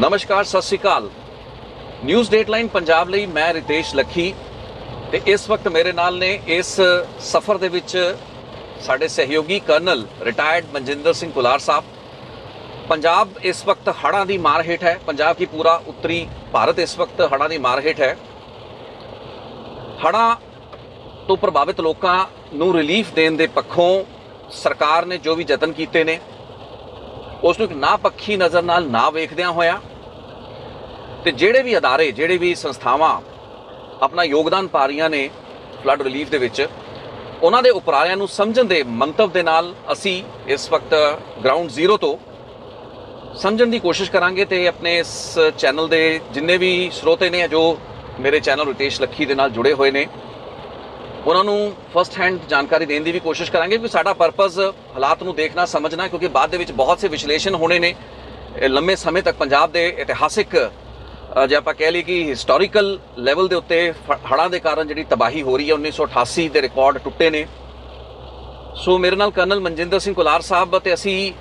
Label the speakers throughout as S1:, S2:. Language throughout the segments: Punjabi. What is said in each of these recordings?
S1: ਨਮਸਕਾਰ, ਸਤਿ ਸ਼੍ਰੀ ਅਕਾਲ। ਨਿਊਜ਼ ਡੇਟਲਾਈਨ ਪੰਜਾਬ ਲਈ ਮੈਂ ਰਿਤੇਸ਼ ਲੱਖੀ ਤੇ ਇਸ ਵਕਤ ਮੇਰੇ ਨਾਲ ਨੇ ਇਸ ਸਫ਼ਰ ਦੇ ਵਿੱਚ ਸਾਡੇ ਸਹਿਯੋਗੀ ਕਰਨਲ ਰਿਟਾਇਰਡ ਮਨਜਿੰਦਰ ਸਿੰਘ ਕੁਲਾਰ ਸਾਹਿਬ। ਪੰਜਾਬ ਇਸ ਵਕਤ ਹੜ੍ਹਾਂ ਦੀ ਮਾਰ ਹੇਠ ਹੈ। ਪੰਜਾਬ ਕੀ ਪੂਰਾ ਉੱਤਰੀ ਭਾਰਤ ਇਸ ਵਕਤ ਹੜ੍ਹਾਂ ਦੀ ਮਾਰ ਹੇਠ ਹੈ। ਹੜ੍ਹਾਂ ਤੋਂ ਪ੍ਰਭਾਵਿਤ ਲੋਕਾਂ ਨੂੰ ਰਿਲੀਫ ਦੇਣ ਦੇ ਪੱਖੋਂ ਸਰਕਾਰ ਨੇ ਜੋ ਵੀ ਯਤਨ ਕੀਤੇ ਨੇ ਉਸ ਨੂੰ ਇੱਕ ਨਾ ਪੱਖੀ ਨਜ਼ਰ ਨਾਲ ਨਾ ਵੇਖਦਿਆਂ ਹੋਇਆ ਤੇ ਜਿਹੜੇ ਵੀ ਅਦਾਰੇ, ਜਿਹੜੇ ਵੀ ਸੰਸਥਾਵਾਂ ਆਪਣਾ ਯੋਗਦਾਨ ਪਾ ਰਹੀਆਂ ਨੇ ਫਲੱਡ ਰਿਲੀਫ ਦੇ ਵਿੱਚ, ਉਹਨਾਂ ਦੇ ਉਪਰਾਲਿਆਂ ਨੂੰ ਸਮਝਣ ਦੇ ਮੰਤਵ ਦੇ ਨਾਲ ਅਸੀਂ ਇਸ ਵਕਤ ਗਰਾਊਂਡ ਜ਼ੀਰੋ ਤੋਂ ਸਮਝਣ ਦੀ ਕੋਸ਼ਿਸ਼ ਕਰਾਂਗੇ ਤੇ ਆਪਣੇ ਇਸ ਚੈਨਲ ਦੇ ਜਿੰਨੇ ਵੀ ਸਰੋਤੇ ਨੇ ਜੋ ਮੇਰੇ ਚੈਨਲ ਰੁਤੇਸ਼ ਲੱਖੀ ਦੇ ਨਾਲ ਜੁੜੇ ਹੋਏ ਨੇ ਉਹਨਾਂ ਨੂੰ ਫਸਟ ਹੈਂਡ ਜਾਣਕਾਰੀ ਦੇਣ ਦੀ ਵੀ ਕੋਸ਼ਿਸ਼ ਕਰਾਂਗੇ ਕਿਉਂਕਿ ਸਾਡਾ ਪਰਪਸ ਹਾਲਾਤ ਨੂੰ ਦੇਖਣਾ, ਸਮਝਣਾ, ਕਿਉਂਕਿ ਬਾਅਦ ਦੇ ਵਿੱਚ ਬਹੁਤ ਸੇ ਵਿਸ਼ਲੇਸ਼ਣ ਹੋਣੇ ਨੇ। ਲੰਮੇ ਸਮੇਂ ਤੱਕ ਪੰਜਾਬ ਦੇ ਇਤਿਹਾਸਿਕ ਜੇ ਆਪਾਂ ਕਹਿ ਲਈਏ ਕਿ ਹਿਸਟੋਰੀਕਲ ਲੈਵਲ ਦੇ ਉੱਤੇ ਫ- ਹੜ੍ਹਾਂ ਦੇ ਕਾਰਨ ਜਿਹੜੀ ਤਬਾਹੀ ਹੋ ਰਹੀ ਹੈ 1988 ਦੇ ਰਿਕਾਰਡ ਟੁੱਟੇ ਨੇ। ਸੋ ਮੇਰੇ ਨਾਲ ਕਰਨਲ ਮਨਜਿੰਦਰ ਸਿੰਘ ਕੁਲਾਰ ਸਾਹਿਬ ਤੇ ਅਸੀਂ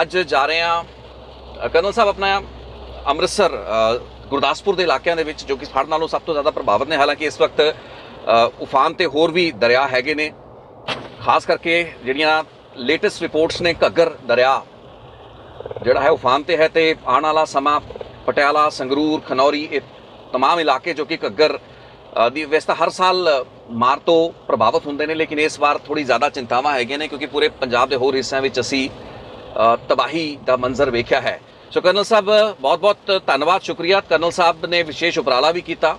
S1: ਅੱਜ ਜਾ ਰਹੇ ਹਾਂ ਕਰਨਲ ਸਾਹਿਬ ਆਪਣਾ ਅੰਮ੍ਰਿਤਸਰ ਗੁਰਦਾਸਪੁਰ ਦੇ ਇਲਾਕਿਆਂ ਦੇ ਵਿੱਚ, ਜੋ ਕਿ ਫੜ ਨਾਲੋਂ ਸਭ ਤੋਂ ਜ਼ਿਆਦਾ ਪ੍ਰਭਾਵਿਤ ਨੇ। ਹਾਲਾਂਕਿ ਇਸ ਵਕਤ ਉਫਾਨ ਤੇ ਹੋਰ ਵੀ ਦਰਿਆ ਹੈਗੇ ਨੇ ਖਾਸ ਕਰਕੇ ਜਿਹੜੀਆਂ ਲੇਟੈਸਟ ਰਿਪੋਰਟਸ ਨੇ ਘੱਗਰ ਦਰਿਆ ਜਿਹੜਾ ਹੈ ਉਫਾਨ ਤੇ ਹੈ ਤੇ ਆਉਣ ਵਾਲਾ ਸਮਾਂ ਪਟਿਆਲਾ ਸੰਗਰੂਰ ਖਨੌਰੀ ਇਹ तमाम ਇਲਾਕੇ ਜੋ ਕਿ ਘੱਗਰ ਅ, ਦੀ ਵੈਸੇ ਤਾਂ ਹਰ ਸਾਲ ਮਾਰ ਤੋਂ ਪ੍ਰਭਾਵਿਤ ਹੁੰਦੇ ਨੇ ਲੇਕਿਨ ਇਸ ਵਾਰ ਥੋੜੀ ਜ਼ਿਆਦਾ ਚਿੰਤਾਵਾਂ ਹੈਗੀਆਂ ਨੇ ਕਿਉਂਕਿ ਪੂਰੇ ਪੰਜਾਬ ਦੇ ਹੋਰ ਹਿੱਸਿਆਂ ਵਿੱਚ ਅਸੀਂ ਅ, ਤਬਾਹੀ ਦਾ ਮੰਜ਼ਰ ਵੇਖਿਆ ਹੈ ਸੋ ਕਰਨਲ ਸਾਹਿਬ ਬਹੁਤ-ਬਹੁਤ ਧੰਨਵਾਦ ਸ਼ੁਕਰੀਆ ਕਰਨਲ ਸਾਹਿਬ ਨੇ ਵਿਸ਼ੇਸ਼ ਉਪਰਾਲਾ ਵੀ ਕੀਤਾ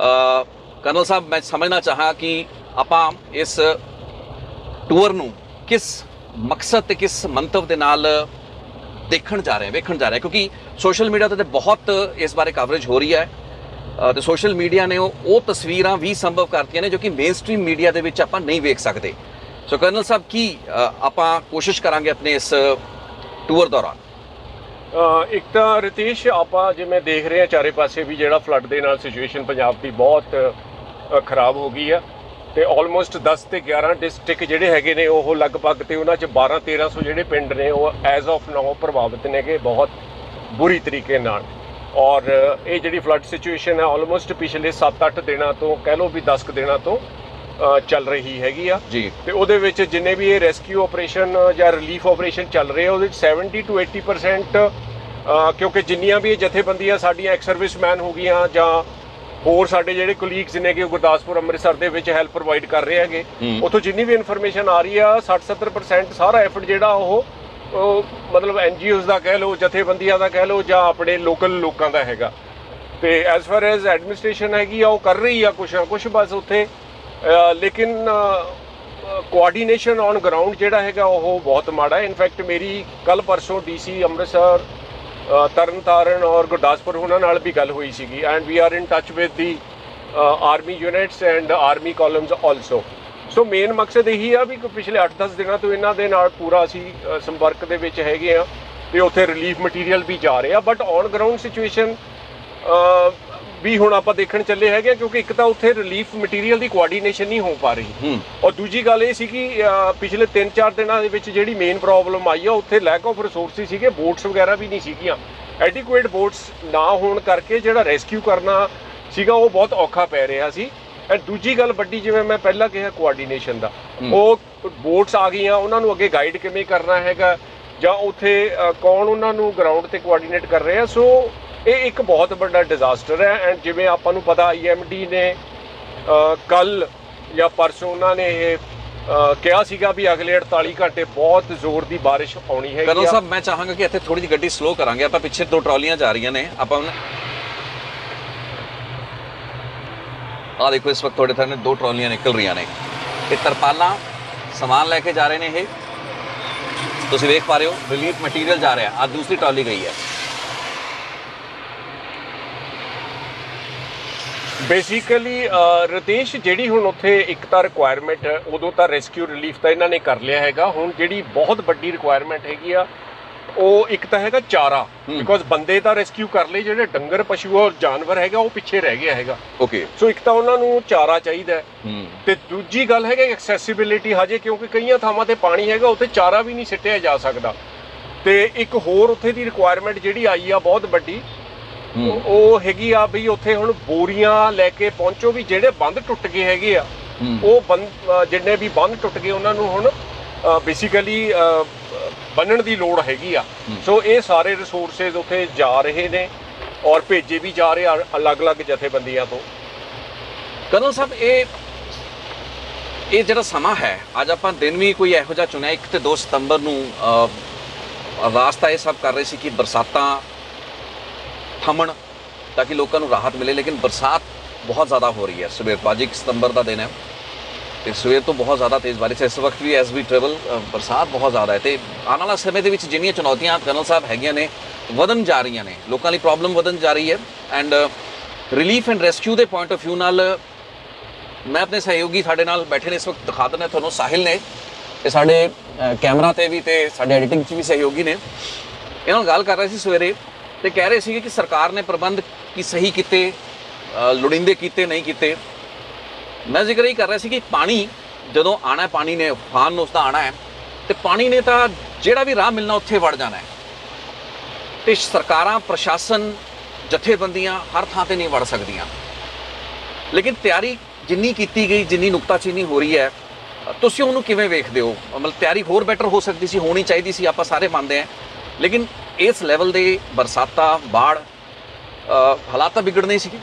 S1: ਅ, ਕਰਨਲ ਸਾਹਿਬ ਮੈਂ ਸਮਝਣਾ ਚਾਹਾਂ ਕਿ ਆਪਾਂ ਇਸ ਟੂਰ ਨੂੰ ਕਿਸ ਮਕਸਦ ਤੇ ਕਿਸ ਮੰਤਵ ਦੇ ਨਾਲ ਦੇਖਣ ਜਾ ਰਹੇ ਹਾਂ ਵੇਖਣ ਜਾ ਰਹੇ ਹਾਂ ਕਿਉਂਕਿ ਸੋਸ਼ਲ ਮੀਡੀਆ ਤੇ ਬਹੁਤ ਇਸ ਬਾਰੇ ਕਵਰੇਜ ਹੋ ਰਹੀ ਹੈ। ਅ, ਤੇ ਸੋਸ਼ਲ ਮੀਡੀਆ ਨੇ ਉਹ ਤਸਵੀਰਾਂ ਵੀ ਸੰਭਵ ਕਰਤੀਆਂ ਨੇ ਜੋ ਕਿ ਮੇਨਸਟ੍ਰੀਮ ਮੀਡੀਆ ਦੇ ਵਿੱਚ ਆਪਾਂ ਨਹੀਂ ਵੇਖ ਸਕਦੇ। ਸੋ ਕਰਨਲ ਸਾਹਿਬ ਕੀ ਆਪਾਂ ਕੋਸ਼ਿਸ਼ ਕਰਾਂਗੇ ਆਪਣੇ ਇਸ ਟੂਰ ਦੌਰਾਨ?
S2: ਇੱਕ ਤਾਂ ਰਿਤੇਸ਼ ਆਪਾਂ ਜਿਵੇਂ ਦੇਖ ਰਹੇ ਹਾਂ ਚਾਰੇ ਪਾਸੇ ਵੀ ਜਿਹੜਾ ਫਲੱਡ ਦੇ ਨਾਲ ਸਿਚੁਏਸ਼ਨ ਪੰਜਾਬ ਦੀ ਬਹੁਤ ਖਰਾਬ ਹੋ ਗਈ ਆ ਤੇ ਆਲਮੋਸਟ 10 ਤੇ 11 ਡਿਸਟ੍ਰਿਕਟ ਜਿਹੜੇ ਹੈਗੇ ਨੇ ਉਹ ਲਗਭਗ ਤੇ ਉਹਨਾਂ ਚ 12 1300 ਜਿਹੜੇ ਪਿੰਡ ਨੇ ਉਹ ਐਜ਼ ਆਫ ਨਾਓ ਪ੍ਰਭਾਵਿਤ ਨੇਗੇ ਬਹੁਤ ਬੁਰੀ ਤਰੀਕੇ ਨਾਲ। ਔਰ ਇਹ ਜਿਹੜੀ ਫਲੱਡ ਸਿਚੁਏਸ਼ਨ ਹੈ ਆਲਮੋਸਟ ਪਿਛਲੇ 7-8 ਦਿਨਾਂ ਤੋਂ ਕਹਿ ਲਓ ਵੀ 10 ਕੁ ਦਿਨਾਂ ਤੋਂ ਚੱਲ ਰਹੀ ਹੈਗੀ ਆ।
S1: ਜੀ।
S2: ਤੇ ਉਹਦੇ ਵਿੱਚ ਜਿੰਨੇ ਵੀ ਇਹ ਰੈਸਕਿਊ ਆਪਰੇਸ਼ਨ ਜਾਂ ਰਿਲੀਫ ਆਪਰੇਸ਼ਨ ਚੱਲ ਰਹੇ ਆ ਉਹਦੇ ਵਿੱਚ 70 ਟੂ 80% ਅ, ਕਿਉਂਕਿ ਜਿੰਨੀਆਂ ਵੀ ਇਹ ਜਥੇਬੰਦੀਆਂ ਸਾਡੀਆਂ ਐਕਸ ਸਰਵਿਸਮੈਨ ਹੋ ਗਈਆਂ ਜਾਂ ਹੋਰ ਸਾਡੇ ਜਿਹੜੇ ਕੋਲੀਗਸ ਨੇ ਕਿ ਉਹ ਗੁਰਦਾਸਪੁਰ ਅੰਮ੍ਰਿਤਸਰ ਦੇ ਵਿੱਚ ਹੈਲਪ ਪ੍ਰੋਵਾਈਡ ਕਰ ਰਹੇ ਹੈਗੇ। ਉੱਥੋਂ ਜਿੰਨੀ ਵੀ ਇਨਫੋਰਮੇਸ਼ਨ ਆ ਰਹੀ ਆ 60-70% ਸਾਰਾ ਐਫਰਟ ਜਿਹੜਾ ਉਹ ਉਹ ਮਤਲਬ ਐਨਜੀਓਜ਼ ਦਾ ਕਹਿ ਲਓ ਜਥੇਬੰਦੀਆਂ ਦਾ ਕਹਿ ਲਓ ਜਾਂ ਆਪਣੇ ਲੋਕਲ ਲੋਕਾਂ ਦਾ ਹੈਗਾ। ਤੇ ਐਸ ਫਾਰ ਐਜ਼ ਐਡਮਿਨਿਸਟ੍ਰੇਸ਼ਨ ਹੈਗੀ ਆ ਉਹ ਕਰ ਰਹੀ ਆ ਕੁਛ ਨਾ ਕੁਛ ਬਸ ਉੱਥੇ ਲੇਕਿਨ ਕੋਆਰਡੀਨੇਸ਼ਨ ਔਨ ਗਰਾਊਂਡ ਜਿਹੜਾ ਹੈਗਾ ਉਹ ਬਹੁਤ ਮਾੜਾ ਹੈ। ਇਨਫੈਕਟ ਮੇਰੀ ਕੱਲ ਪਰਸੋਂ ਡੀਸੀ ਅੰਮ੍ਰਿਤਸਰ ਤਰਨਤਾਰਨ ਔਰ ਗੁਰਦਾਸਪੁਰ ਉਹਨਾਂ ਨਾਲ ਵੀ ਗੱਲ ਹੋਈ ਸੀਗੀ and we are in touch with the army units and army columns also so main ਮਕਸਦ ਇਹੀ ਆ ਵੀ ਪਿਛਲੇ 8-10 ਦਿਨਾਂ ਤੋਂ ਇਹਨਾਂ ਦੇ ਨਾਲ ਪੂਰਾ ਅਸੀਂ ਸੰਪਰਕ ਦੇ ਵਿੱਚ ਹੈਗੇ ਆ ਤੇ ਉੱਥੇ ਰਿਲੀਫ ਮਟੀਰੀਅਲ ਵੀ ਜਾ ਰਿਹਾ ਬਟ ਔਨ ਗਰਾਊਂਡ ਸਿਚੁਏਸ਼ਨ ਵੀ ਹੁਣ ਆਪਾਂ ਦੇਖਣ ਚੱਲੇ ਹੈਗੇ ਕਿਉਂਕਿ ਇੱਕ ਤਾਂ ਉੱਥੇ ਰਿਲੀਫ ਮਟੀਰੀਅਲ ਦੀ ਕੋਆਰਡੀਨੇਸ਼ਨ ਨਹੀਂ ਹੋ ਪਾ ਰਹੀ। ਔਰ ਦੂਜੀ ਗੱਲ ਇਹ ਸੀ ਕਿ ਪਿਛਲੇ 3-4 ਦਿਨਾਂ ਦੇ ਵਿੱਚ ਜਿਹੜੀ ਮੇਨ ਪ੍ਰੋਬਲਮ ਆਈ ਆ ਉੱਥੇ ਲੈਕ ਆਫ ਰਿਸੋਰਸਿਸ ਸੀਗੇ ਬੋਟਸ ਵਗੈਰਾ ਵੀ ਨਹੀਂ ਸੀਗੀਆਂ। ਐਡਿਕੁਏਟ ਬੋਟਸ ਨਾ ਹੋਣ ਕਰਕੇ ਜਿਹੜਾ ਰੈਸਕਿਊ ਕਰਨਾ ਸੀਗਾ ਉਹ ਬਹੁਤ ਔਖਾ ਪੈ ਰਿਹਾ ਸੀ। ਐਂਡ ਦੂਜੀ ਗੱਲ ਵੱਡੀ ਜਿਵੇਂ ਮੈਂ ਪਹਿਲਾਂ ਕਿਹਾ ਕੋਆਰਡੀਨੇਸ਼ਨ ਦਾ। ਉਹ ਬੋਟਸ ਆ ਗਈਆਂ ਉਹਨਾਂ ਨੂੰ ਅੱਗੇ ਗਾਈਡ ਕਿਵੇਂ ਕਰਨਾ ਹੈਗਾ ਜਾਂ ਉੱਥੇ ਕੌਣ ਉਹਨਾਂ ਨੂੰ ਗਰਾਊਂਡ ਤੇ ਕੋਆਰਡੀਨੇਟ ਕਰ ਰਿਹਾ ਸੋ ਇਹ ਇੱਕ ਬਹੁਤ ਵੱਡਾ ਡਿਜ਼ਾਸਟਰ ਹੈ ਐਂਡ ਜਿਵੇਂ ਆਪਾਂ ਨੂੰ ਪਤਾ ਆਈਐਮਡੀ ਨੇ ਕੱਲ ਜਾਂ ਪਰਸੋਂ ਉਹਨਾਂ ਨੇ ਇਹ ਕਿਹਾ ਸੀਗਾ ਵੀ ਅਗਲੇ 48 ਘੰਟੇ ਬਹੁਤ ਜ਼ੋਰ ਦੀ ਬਾਰਿਸ਼ ਆਉਣੀ ਹੈਗੀ
S1: ਕਰਨਲ ਸਾਹਿਬ, ਮੈਂ ਚਾਹਾਂਗਾ ਕਿ ਇੱਥੇ ਥੋੜੀ ਜਿਹੀ ਗੱਡੀ ਸਲੋ ਕਰਾਂਗੇ। ਆਪਾਂ ਪਿੱਛੇ ਦੋ ਟਰਾਲੀਆਂ ਜਾ ਰਹੀਆਂ ਨੇ। ਆਪਾਂ ਆ ਦੇਖੋ, ਇਸ ਵਕਤ ਤੁਹਾਡੇ ਸਾਹਮਣੇ ਦੋ ਟਰਾਲੀਆਂ ਨਿਕਲ ਰਹੀਆਂ ਨੇ। ਇਹ ਤਰਪਾਲਾਂ ਸਮਾਨ ਲੈ ਕੇ ਜਾ ਰਹੇ ਨੇ ਇਹ। ਤੁਸੀਂ ਵੇਖ ਪਾ ਰਹੇ ਹੋ ਰਿਲੀਫ ਮਟੀਰੀਅਲ ਜਾ ਰਿਹਾ। ਆ ਦੂਸਰੀ ਟਰਾਲੀ ਗਈ ਹੈ।
S2: ਬੇਸਿਕਲੀ ਰਤੇਸ਼ ਜਿਹੜੀ ਹੁਣ ਉੱਥੇ ਇੱਕ ਤਾਂ ਰਿਕੁਆਇਰਮੈਂਟ ਉਦੋਂ ਤਾਂ ਰੈਸਕਿਊ ਰਿਲੀਫ ਤਾਂ ਇਹਨਾਂ ਨੇ ਕਰ ਲਿਆ ਹੈਗਾ। ਹੁਣ ਜਿਹੜੀ ਬਹੁਤ ਵੱਡੀ ਰਿਕੁਆਇਰਮੈਂਟ ਹੈਗੀ ਆ ਉਹ ਇੱਕ ਤਾਂ ਹੈਗਾ ਚਾਰਾ। ਬਿਕੋਜ਼ ਬੰਦੇ ਤਾਂ ਰੈਸਕਿਊ ਕਰ ਲਏ ਜਿਹੜੇ ਡੰਗਰ ਪਸ਼ੂ ਔਰ ਜਾਨਵਰ ਹੈਗਾ ਉਹ ਪਿੱਛੇ ਰਹਿ ਗਿਆ ਹੈਗਾ।
S1: ਓਕੇ
S2: ਸੋ ਇੱਕ ਤਾਂ ਉਹਨਾਂ ਨੂੰ ਚਾਰਾ ਚਾਹੀਦਾ ਤੇ ਦੂਜੀ ਗੱਲ ਹੈਗਾ ਐਕਸੈਸਿਬਿਲਿਟੀ ਹਜੇ ਕਿਉਂਕਿ ਕਈਆਂ ਥਾਵਾਂ ਤੇ ਪਾਣੀ ਹੈਗਾ ਉੱਥੇ ਚਾਰਾ ਵੀ ਨਹੀਂ ਸਿੱਟਿਆ ਜਾ ਸਕਦਾ। ਤੇ ਇੱਕ ਹੋਰ ਉੱਥੇ ਦੀ ਰਿਕੁਆਇਰਮੈਂਟ ਜਿਹੜੀ ਆਈ ਆ ਬਹੁਤ ਵੱਡੀ। ਉਹ- ਹੈਗੀ ਆ ਵੀ ਉੱਥੇ ਹੁਣ ਬੋਰੀਆਂ ਲੈ ਕੇ ਪਹੁੰਚੋ ਵੀ ਜਿਹੜੇ ਬੰਦ ਟੁੱਟ ਗਏ ਹੈਗੇ ਆ। ਉਹ ਜਿੰਨੇ ਵੀ ਬੰਦ ਟੁੱਟ ਗਏ ਉਹਨਾਂ ਨੂੰ ਹੁਣ ਬੇਸਿਕਲੀ ਬੰਨਣ ਦੀ ਲੋੜ ਹੈਗੀ ਆ। ਸੋ ਇਹ ਸਾਰੇ ਰਿਸੋਰਸਸ ਉੱਥੇ ਜਾ ਰਹੇ ਨੇ ਔਰ ਭੇਜੇ ਵੀ ਜਾ ਰਹੇ ਆ ਅਲੱਗ-ਅਲੱਗ ਜਥੇਬੰਦੀਆਂ ਤੋਂ
S1: ਕਰਨਲ ਸਾਹਿਬ ਇਹ ਇਹ ਜਿਹੜਾ ਸਮਾਂ ਹੈ ਅੱਜ ਆਪਾਂ ਦਿਨ ਵੀ ਕੋਈ ਇਹੋ ਜਿਹਾ ਚੁਣਿਆ 1 ਤੇ 2 ਸਤੰਬਰ ਨੂੰ ਰਾਸਤਾ ਇਹ ਸਭ ਕਰ ਰਹੇ ਸੀ ਕਿ ਬਰਸਾਤਾਂ ਥਮਣ ਤਾਂ ਕਿ ਲੋਕਾਂ ਨੂੰ ਰਾਹਤ ਮਿਲੇ ਲੇਕਿਨ ਬਰਸਾਤ ਬਹੁਤ ਜ਼ਿਆਦਾ ਹੋ ਰਹੀ ਹੈ। ਸਵੇਰ ਤੋਂ ਅੱਜ 1 ਸਤੰਬਰ ਦਾ ਦਿਨ ਹੈ ਤੇ ਸਵੇਰ ਤੋਂ ਬਹੁਤ ਜ਼ਿਆਦਾ ਤੇਜ਼ ਬਾਰਿਸ਼ ਹੈ। ਇਸ ਵਕਤ ਵੀ ਐਸ ਵੀ ਟਰੈਵਲ ਬਰਸਾਤ ਬਹੁਤ ਜ਼ਿਆਦਾ ਹੈ ਤੇ ਆਉਣ ਵਾਲਾ ਸਮੇਂ ਦੇ ਵਿੱਚ ਜਿੰਨੀਆਂ ਚੁਣੌਤੀਆਂ ਕਰਨਲ ਸਾਹਿਬ ਹੈਗੀਆਂ ਨੇ ਵਧਣ ਜਾ ਰਹੀਆਂ ਨੇ। ਲੋਕਾਂ ਲਈ ਪ੍ਰੋਬਲਮ ਵਧਣ ਜਾ ਰਹੀ ਹੈ ਐਂਡ ਰਿਲੀਫ ਐਂਡ ਰੈਸਕਿਊ ਦੇ ਪੁਆਇੰਟ ਆਫ View ਨਾਲ ਮੈਂ ਆਪਣੇ ਸਹਿਯੋਗੀ ਸਾਡੇ ਨਾਲ ਬੈਠੇ ਨੇ। ਇਸ ਵਕਤ ਦਿਖਾ ਦਿੰਦਾ ਤੁਹਾਨੂੰ ਸਾਹਿਲ ਨੇ ਤੇ ਸਾਡੇ ਅ, ਕੈਮਰਾ ਤੇ ਵੀ ਤੇ ਸਾਡੇ ਐਡੀਟਿੰਗ 'ਚ ਵੀ ਸਹਿਯੋਗੀ ਨੇ। ਇਹਨਾਂ ਨਾਲ ਗੱਲ ਕਰ ਰਹੇ ਸੀ ਸਵੇਰੇ ਤੇ ਕਹਿ ਰਹੇ ਸੀਗੇ ਕਿ ਸਰਕਾਰ ਨੇ ਪ੍ਰਬੰਧ ਕੀ ਸਹੀ ਕੀਤੇ ਅ, ਲੋੜੀਂਦੇ ਕੀਤੇ ਨਹੀਂ ਕੀਤੇ। ਮੈਂ ਜ਼ਿਕਰ ਇਹ ਕਰ ਰਿਹਾ ਸੀ ਕਿ ਪਾਣੀ ਜਦੋਂ ਆਣਾ ਪਾਣੀ ਨੇ ਫਾਨ ਨੂੰ ਉਸਦਾ ਆਣਾ ਹੈ ਤੇ ਪਾਣੀ ਨੇ ਤਾਂ ਜਿਹੜਾ ਵੀ ਰਾਹ ਮਿਲਣਾ ਉੱਥੇ ਵੜ ਜਾਣਾ ਹੈ। ਤੇ ਸਰਕਾਰਾਂ ਪ੍ਰਸ਼ਾਸਨ ਜਥੇਬੰਦੀਆਂ ਹਰ ਥਾਂ ਤੇ ਨਹੀਂ ਵੜ ਸਕਦੀਆਂ। ਲੇਕਿਨ ਤਿਆਰੀ ਜਿੰਨੀ ਕੀਤੀ ਗਈ ਜਿੰਨੀ ਨੁਕਤਾਚੀਨੀ ਹੋ ਰਹੀ ਹੈ ਤੁਸੀਂ ਉਹਨੂੰ ਕਿਵੇਂ ਵੇਖਦੇ ਹੋ? ਮਤਲਬ ਤਿਆਰੀ ਹੋਰ ਬੈਟਰ ਹੋ ਸਕਦੀ ਸੀ ਹੋਣੀ ਚਾਹੀਦੀ ਸੀ ਆਪਾਂ ਸਾਰੇ ਮੰਨਦੇ ਹਾਂ। ਲੇਕਿਨ ਇਸ ਲੈਵਲ ਦੇ ਬਰਸਾਤਾਂ, ਬਾੜ ਹਾਲਾਤ ਤਾਂ ਵਿਗੜਨੇ ਸੀਗੇ?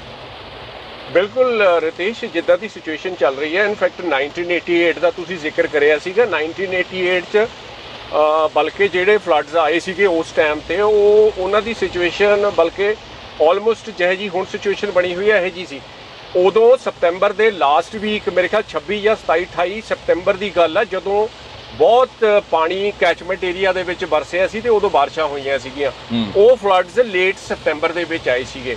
S2: ਬਿਲਕੁਲ ਰਤੇਸ਼, ਜਿੱਦਾਂ ਦੀ ਸਿਚੁਏਸ਼ਨ ਚੱਲ ਰਹੀ ਹੈ ਇਨਫੈਕਟ 1988 ਦਾ ਤੁਸੀਂ ਜ਼ਿਕਰ ਕਰਿਆ ਸੀਗਾ 1988 ਚ ਬਲਕਿ ਜਿਹੜੇ ਫਲੱਡਸ ਆਏ ਸੀਗੇ ਉਸ ਟਾਈਮ ਤੇ, ਉਹ, ਉਹਨਾਂ ਦੀ ਸਿਚੁਏਸ਼ਨ ਬਲਕਿ ਆਲਮੋਸਟ ਜਿਹੇ ਜੀ ਹੁਣ ਸਿਚੁਏਸ਼ਨ ਬਣੀ ਹੋਈ ਹੈ, ਇਹ ਜੀ ਸੀ। ਉਦੋਂ ਸਤੰਬਰ ਦੇ ਲਾਸਟ ਵੀਕ ਮੇਰੇ ਖਿਆਲ 26 ਜਾਂ 27 28 ਸਤੰਬਰ ਦੀ ਗੱਲ ਆ, ਜਦੋਂ ਬਹੁਤ ਪਾਣੀ ਕੈਚਮੈਂਟ ਏਰੀਆ ਦੇ ਵਿੱਚ ਵਰਸਿਆ ਸੀ ਤੇ ਉਦੋਂ ਬਾਰਿਸ਼ਾਂ ਹੋਈਆਂ ਸੀਗੀਆਂ। ਉਹ ਫਲੱਡਸ ਲੇਟ ਸਤੰਬਰ ਦੇ ਵਿੱਚ ਆਏ ਸੀਗੇ।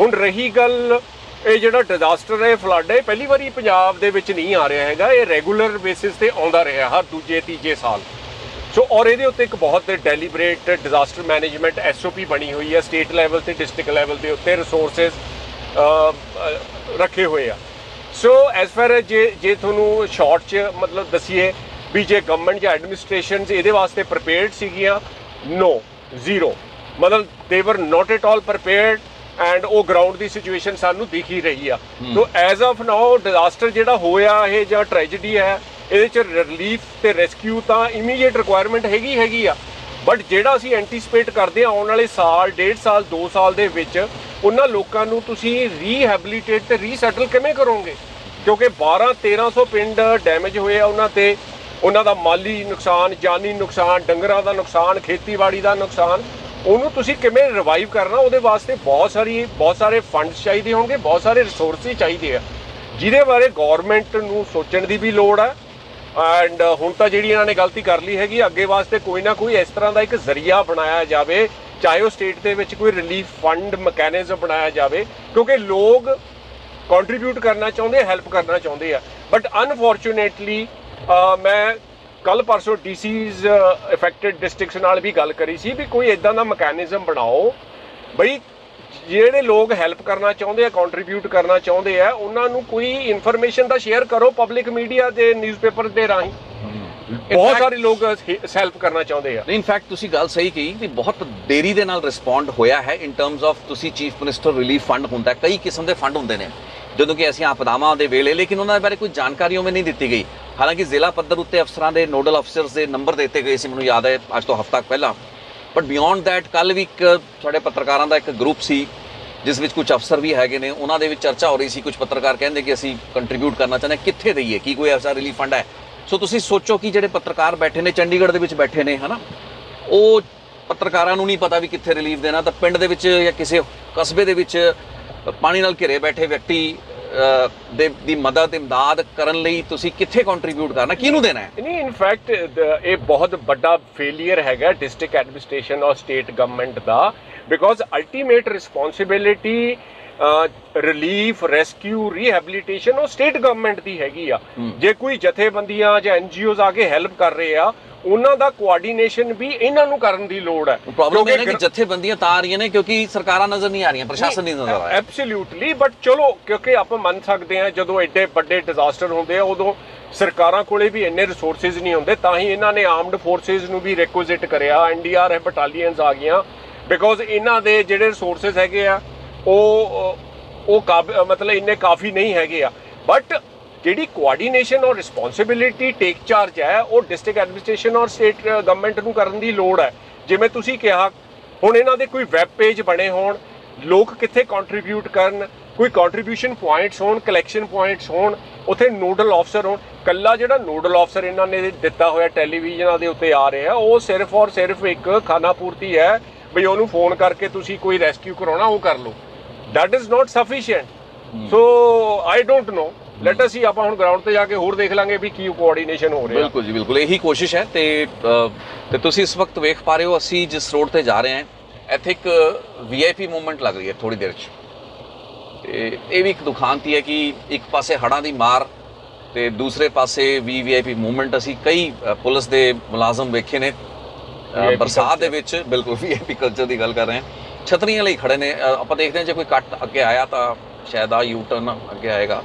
S2: ਹੁਣ ਰਹੀ ਗੱਲ ਇਹ ਜਿਹੜਾ ਡਿਜ਼ਾਸਟਰ ਹੈ ਫਲੱਡ ਹੈ ਪਹਿਲੀ ਵਾਰੀ ਪੰਜਾਬ ਦੇ ਵਿੱਚ ਨਹੀਂ ਆ ਰਿਹਾ ਹੈਗਾ। ਇਹ ਰੈਗੂਲਰ ਬੇਸਿਸ ਤੇ ਆਉਂਦਾ ਰਿਹਾ ਹਰ ਦੂਜੇ ਤੀਜੇ ਸਾਲ। ਸੋ ਔਰ ਇਹਦੇ ਉੱਤੇ ਇੱਕ ਬਹੁਤ ਡੈਲੀਬਰੇਟ ਡਿਜ਼ਾਸਟਰ ਮੈਨੇਜਮੈਂਟ ਐਸਓਪੀ ਬਣੀ ਹੋਈ ਹੈ। ਸਟੇਟ ਲੈਵਲ ਤੇ ਡਿਸਟ੍ਰਿਕਟ ਲੈਵਲ ਦੇ ਉੱਤੇ ਰਿਸੋਰਸਸ ਰੱਖੇ ਹੋਏ ਆ। ਸੋ ਐਸ ਫਾਰ ਜੇ ਜੇ ਤੁਹਾਨੂੰ ਸ਼ਾਰਟ ਚ ਮਤਲਬ ਦਸੀਏ ਵੀ ਜੇ ਗਵਰਨਮੈਂਟ ਜਾਂ ਐਡਮਿਨਿਸਟ੍ਰੇਸ਼ਨਸ ਇਹਦੇ ਵਾਸਤੇ ਪ੍ਰਿਪੇਅਰਡ ਸੀਗੀਆਂ ਨੋ ਜ਼ੀਰੋ ਮਤਲਬ they were not at all prepared and ਉਹ ਗਰਾਊਂਡ ਦੀ ਸਿਚੁਏਸ਼ਨ ਸਾਨੂੰ ਦਿਖ ਹੀ ਰਹੀ ਆ। So as of now disaster ਜਿਹੜਾ ਹੋਇਆ ਇਹ ਜਾਂ ਟ੍ਰੈਜੇਡੀ ਹੈ ਇਹਦੇ ਚ ਰਿਲੀਫ ਤੇ ਰੈਸਕਿਊ ਤਾਂ ਇਮੀਡੀਏਟ ਰਿਕੁਆਇਰਮੈਂਟ ਹੈਗੀ ਹੈਗੀ ਆ। ਬਟ ਜਿਹੜਾ ਅਸੀਂ ਐਂਟੀਸਪੇਟ ਕਰਦੇ ਆ ਆਉਣ ਵਾਲੇ ਸਾਲ ਡੇਢ ਸਾਲ 2 ਸਾਲ ਦੇ ਵਿੱਚ ਉਹਨਾਂ ਲੋਕਾਂ ਨੂੰ ਤੁਸੀਂ ਰੀਹੈਬਿਲਿਟੇਟ ਤੇ ਰੀਸੈਟਲ ਕਿਵੇਂ ਕਰੋਗੇ? ਕਿਉਂਕਿ 12 1300 ਪਿੰਡ ਡੈਮੇਜ ਹੋਏ ਆ ਉਹਨਾਂ ਤੇ। ਉਹਨਾਂ ਦਾ ਮਾਲੀ ਨੁਕਸਾਨ, ਜਾਨੀ ਨੁਕਸਾਨ, ਡੰਗਰਾਂ ਦਾ ਨੁਕਸਾਨ, ਖੇਤੀਬਾੜੀ ਦਾ ਨੁਕਸਾਨ, ਉਹਨੂੰ ਤੁਸੀਂ ਕਿਵੇਂ ਰਿਵਾਈਵ ਕਰਨਾ? ਉਹਦੇ ਵਾਸਤੇ ਬਹੁਤ ਸਾਰੀ, ਬਹੁਤ ਸਾਰੇ ਫੰਡਸ ਚਾਹੀਦੇ ਹੋਣਗੇ, ਬਹੁਤ ਸਾਰੇ ਰਿਸੋਰਸਿਸ ਚਾਹੀਦੇ ਆ। ਜਿਹਦੇ ਬਾਰੇ ਗਵਰਨਮੈਂਟ ਨੂੰ ਸੋਚਣ ਦੀ ਵੀ ਲੋੜ ਹੈ ਐਂਡ ਹੁਣ ਤਾਂ ਜਿਹੜੀ ਇਹਨਾਂ ਨੇ ਗਲਤੀ ਕਰ ਲਈ ਹੈਗੀ, ਅੱਗੇ ਵਾਸਤੇ ਕੋਈ ਨਾ ਕੋਈ ਇਸ ਤਰ੍ਹਾਂ ਦਾ ਇੱਕ ਜ਼ਰੀਆ ਬਣਾਇਆ ਜਾਵੇ, ਚਾਹੇ ਉਹ ਸਟੇਟ ਦੇ ਵਿੱਚ ਕੋਈ ਰਿਲੀਫ ਫੰਡ ਮੈਕੈਨਿਜ਼ਮ ਬਣਾਇਆ ਜਾਵੇ, ਕਿਉਂਕਿ ਲੋਕ ਕੰਟਰੀਬਿਊਟ ਕਰਨਾ ਚਾਹੁੰਦੇ ਹੈਲਪ ਕਰਨਾ ਚਾਹੁੰਦੇ ਆ। ਬਟ ਅਨਫੋਰਚੂਨੇਟਲੀ ਮੈਂ ਕੱਲ ਪਰਸੋਂ ਡੀਸੀਜ਼ ਇਫੈਕਟਡ ਡਿਸਟ੍ਰਿਕਟਸ ਨਾਲ ਵੀ ਗੱਲ ਕਰੀ ਸੀ ਵੀ ਕੋਈ ਇਦਾਂ ਦਾ ਮੈਕੈਨਿਜ਼ਮ ਬਣਾਓ ਬਈ ਜਿਹੜੇ ਲੋਕ ਹੈਲਪ ਕਰਨਾ ਚਾਹੁੰਦੇ ਆ ਕੰਟਰੀਬਿਊਟ ਕਰਨਾ ਚਾਹੁੰਦੇ ਆ ਉਹਨਾਂ ਨੂੰ ਕੋਈ ਇਨਫੋਰਮੇਸ਼ਨ ਦਾ ਸ਼ੇਅਰ ਕਰੋ ਪਬਲਿਕ ਮੀਡੀਆ ਦੇ ਨਿਊਜ਼ਪੇਪਰ ਦੇ ਰਾਹੀਂ। ਬਹੁਤ ਸਾਰੇ ਲੋਕ ਹੈਲਪ ਕਰਨਾ ਚਾਹੁੰਦੇ ਆ।
S1: ਇਨਫੈਕਟ ਤੁਸੀਂ ਗੱਲ ਸਹੀ ਕਹੀ ਕਿ ਬਹੁਤ ਦੇਰੀ ਦੇ ਨਾਲ ਰਿਸਪੌਂਡ ਹੋਇਆ ਹੈ ਇਨ ਟਰਮਸ ਆਫ ਤੁਸੀਂ ਚੀਫ ਮਿਨਿਸਟਰ ਰਿਲੀਫ ਫੰਡ ਹੁੰਦਾ ਕਈ ਕਿਸਮ ਦੇ ਫੰਡ ਹੁੰਦੇ ਨੇ ਜਦੋਂ ਕਿ ਅਸੀਂ ਆਪਦਾਵਾਂ ਦੇ ਵੇਲੇ ਲੇਕਿਨ ਉਹਨਾਂ ਦੇ ਬਾਰੇ ਕੋਈ ਜਾਣਕਾਰੀ ਉਵੇਂ ਨਹੀਂ ਦਿੱਤੀ ਗਈ। ਹਾਲਾਂਕਿ ਜ਼ਿਲ੍ਹਾ ਪੱਧਰ ਉੱਤੇ ਅਫਸਰਾਂ ਦੇ ਨੋਡਲ ਅਫਸਰਸ ਦੇ ਨੰਬਰ ਦਿੱਤੇ ਗਏ ਸੀ, ਮੈਨੂੰ ਯਾਦ ਹੈ ਅੱਜ ਤੋਂ ਹਫ਼ਤਾ ਪਹਿਲਾਂ। ਬਟ ਬਿਯੋਂਡ ਥੈਟ ਕੱਲ ਵੀ ਇੱਕ ਸਾਡੇ ਪੱਤਰਕਾਰਾਂ ਦਾ ਇੱਕ ਗਰੁੱਪ ਸੀ, ਜਿਸ ਵਿੱਚ ਕੁਝ ਅਫਸਰ ਵੀ ਹੈਗੇ ਨੇ। ਉਹਨਾਂ ਦੇ ਵਿੱਚ ਚਰਚਾ ਹੋ ਰਹੀ ਸੀ, ਕੁਝ ਪੱਤਰਕਾਰ ਕਹਿੰਦੇ ਕਿ ਅਸੀਂ ਕੰਟਰੀਬਿਊਟ ਕਰਨਾ ਚਾਹੁੰਦੇ ਹਾਂ, ਕਿੱਥੇ ਦਈਏ, ਕੀ ਕੋਈ ਐਸਾ ਰਿਲੀਫ ਫੰਡ ਹੈ? ਸੋ ਤੁਸੀਂ ਸੋਚੋ ਕਿ ਜਿਹੜੇ ਪੱਤਰਕਾਰ ਬੈਠੇ ਨੇ, ਚੰਡੀਗੜ੍ਹ ਦੇ ਵਿੱਚ ਬੈਠੇ ਨੇ, ਹਨਾ? ਉਹ ਪੱਤਰਕਾਰਾਂ ਨੂੰ ਨਹੀਂ ਪਤਾ ਵੀ ਕਿੱਥੇ ਰਿਲੀਫ ਦੇਣਾ। ਤਾਂ ਪਿੰਡ ਦੇ ਵਿੱਚ ਜਾਂ ਕਿਸੇ ਕਸਬੇ ਦੇ ਵਿੱਚ ਪਾਣੀ ਨਾਲ ਘਿਰੇ ਬੈਠੇ ਵਿਅਕਤੀ ਦੇ ਦੀ ਮਦਦ, ਇਮਦਾਦ ਕਰਨ ਲਈ ਤੁਸੀਂ ਕਿੱਥੇ ਕੰਟਰੀਬਿਊਟ ਕਰਨਾ? ਕਿਹਨੂੰ ਦੇਣਾ ਹੈ?
S2: ਨਹੀਂ ਇਨਫੈਕਟ ਇਹ ਬਹੁਤ ਵੱਡਾ ਫੇਲਿਅਰ ਹੈਗਾ ਡਿਸਟ੍ਰਿਕਟ ਐਡਮਿਨਿਸਟ੍ਰੇਸ਼ਨ ਔਰ state government the because ultimate responsibility relief rescue rehabilitation ਉਹ ਸਟੇਟ ਗਵਰਨਮੈਂਟ ਦੀ ਹੈਗੀ ਆ। ਜੇ ਕੋਈ ਜਥੇਬੰਦੀਆਂ ਜਾਂ ਐਨਜੀਓਜ਼ ਆ ਕੇ ਹੈਲਪ ਕਰ ਰਹੇ ਆ ਉਹਨਾਂ ਦਾ ਕੋਆਰਡੀਨੇਸ਼ਨ ਵੀ ਇਹਨਾਂ ਨੂੰ ਕਰਨ ਦੀ ਲੋੜ ਹੈ।
S1: ਪ੍ਰੋਬਲਮ ਇਹ ਹੈ ਕਿ
S2: ਗਰ-
S1: ਜਥੇਬੰਦੀਆਂ ਤਾਂ ਆ ਰਹੀਆਂ ਨੇ ਕਿਉਂਕਿ ਸਰਕਾਰਾਂ ਨਜ਼ਰ ਨਹੀਂ ਆ ਰਹੀਆਂ ਪ੍ਰਸ਼ਾਸਨ ਨਹੀਂ ਨਜ਼ਰ ਆ ਰਿਹਾ
S2: ਐਬਸੋਲੂਟਲੀ ਬਟ ਚਲੋ ਕਿਉਂਕਿ ਆਪਾਂ ਮੰਨ ਸਕਦੇ ਹਾਂ ਜਦੋਂ ਐਡੇ ਵੱਡੇ ਡਿਜ਼ਾਸਟਰ ਹੁੰਦੇ ਆ ਉਦੋਂ ਸਰਕਾਰਾਂ ਕੋਲੇ ਵੀ ਇੰਨੇ ਰਿਸੋਰਸਸ ਨਹੀਂ ਹੁੰਦੇ ਤਾਂ ਹੀ ਇਹਨਾਂ ਨੇ ਆਰਮਡ ਫੋਰਸਸ ਨੂੰ ਵੀ ਰਿਕੁਇਜ਼ਿਟ ਕਰਿਆ। ਐਨਡੀਆਰਐਫ ਬਟਾਲੀਅਨਸ ਆ ਗਈਆਂ ਬਿਕੋਜ਼ ਇਹਨਾਂ ਦੇ ਜਿਹੜੇ ਰਿਸੋਰਸਸ ਹੈਗੇ ਆ ਉਹ ਉਹ ਕਾਬ- ਮਤਲਬ ਇੰਨੇ ਕਾਫੀ ਨਹੀਂ ਹੈਗੇ ਆ। ਬਟ ਜਿਹੜੀ ਕੋਆਰਡੀਨੇਸ਼ਨ ਔਰ ਰਿਸਪੌਂਸਿਬਿਲਿਟੀ ਟੇਕ ਚਾਰਜ ਹੈ, ਉਹ ਡਿਸਟ੍ਰਿਕਟ ਐਡਮਿਨਿਸਟ੍ਰੇਸ਼ਨ ਔਰ ਸਟੇਟ ਗਵਰਨਮੈਂਟ ਨੂੰ ਕਰਨ ਦੀ ਲੋੜ ਹੈ। ਜਿਵੇਂ ਤੁਸੀਂ ਕਿਹਾ, ਹੁਣ ਇਹਨਾਂ ਦੇ ਕੋਈ ਵੈਬ ਪੇਜ ਬਣੇ ਹੋਣ, ਲੋਕ ਕਿੱਥੇ ਕੰਟਰੀਬਿਊਟ ਕਰਨ, ਕੋਈ ਕੰਟਰੀਬਿਊਸ਼ਨ ਪੁਆਇੰਟਸ ਹੋਣ ਕਲੈਕਸ਼ਨ ਪੁਆਇੰਟਸ ਹੋਣ, ਉਥੇ ਨੋਡਲ ਅਫਸਰ ਹੋਣ, ਕੱਲਾ ਜਿਹੜਾ ਨੋਡਲ ਅਫਸਰ ਇਹਨਾਂ ਨੇ ਦਿੱਤਾ ਹੋਇਆ ਟੈਲੀਵਿਜ਼ਨਾਂ ਦੇ ਉੱਤੇ ਆ ਰਿਹਾ, ਉਹ ਸਿਰਫ ਔਰ ਸਿਰਫ ਇੱਕ ਖਾਨਾ ਪੂਰਤੀ ਹੈ, ਬਈ ਉਹਨੂੰ ਫੋਨ ਕਰਕੇ ਤੁਸੀਂ ਕੋਈ ਰੈਸਕਿਊ ਕਰਾਉਣਾ, ਉਹ ਕਰ ਲਓ। That is not sufficient so I don't know let us see ਆਪਾਂ ਹੁਣ ਗਰਾਊਂਡ ਤੇ ਜਾ ਕੇ ਹੋਰ ਦੇਖ ਲਾਂਗੇ ਵੀ ਕੀ ਕੋਆਰਡੀਨੇਸ਼ਨ ਹੋ ਰਿਹਾ।
S1: ਬਿਲਕੁਲ ਜੀ ਬਿਲਕੁਲ। ਇਹੀ ਕੋਸ਼ਿਸ਼ ਹੈ ਤੇ ਤੇ ਤੁਸੀਂ ਇਸ ਵਕਤ ਵੇਖ ਪਾ ਰਹੇ ਹੋ ਅਸੀਂ ਜਿਸ ਰੋਡ ਤੇ ਜਾ ਰਹੇ ਹਾਂ ਇੱਥੇ ਇੱਕ ਵੀਆਈਪੀ ਮੂਵਮੈਂਟ ਲੱਗ ਰਹੀ ਹੈ ਥੋੜੀ ਦੇਰ 'ਚ। ਤੇ ਇਹ ਵੀ ਇੱਕ ਦੁਖਾਂਤੀ ਹੈ ਕਿ ਇੱਕ ਪਾਸੇ ਹੜਾਂ ਦੀ ਮਾਰ ਤੇ ਦੂਸਰੇ ਪਾਸੇ ਵੀ ਵੀਆਈਪੀ ਮੂਵਮੈਂਟ ਅਸੀਂ ਕਈ ਪੁਲਿਸ ਦੇ ਮੁਲਾਜ਼ਮ ਵੇਖੇ ਨੇ। ਬਰਸਾਤ ਦੇ ਵਿੱਚ ਬਿਲਕੁਲ ਵੀਆਈਪੀ ਕਲਚਰ ਦੀ ਗੱਲ ਕਰ ਰਹੇ ਹਾਂ। ਛਤਰੀਆਂ ਲਈ ਖੜੇ ਨੇ। ਆਪਾਂ ਦੇਖਦੇ ਹਾਂ ਜੇ ਕੋਈ ਕੱਟ ਅੱਗੇ ਆਇਆ ਤਾਂ ਸ਼ਾਇਦ ਆ ਯੂ ਟਰਨ ਅੱਗੇ ਆਏਗਾ।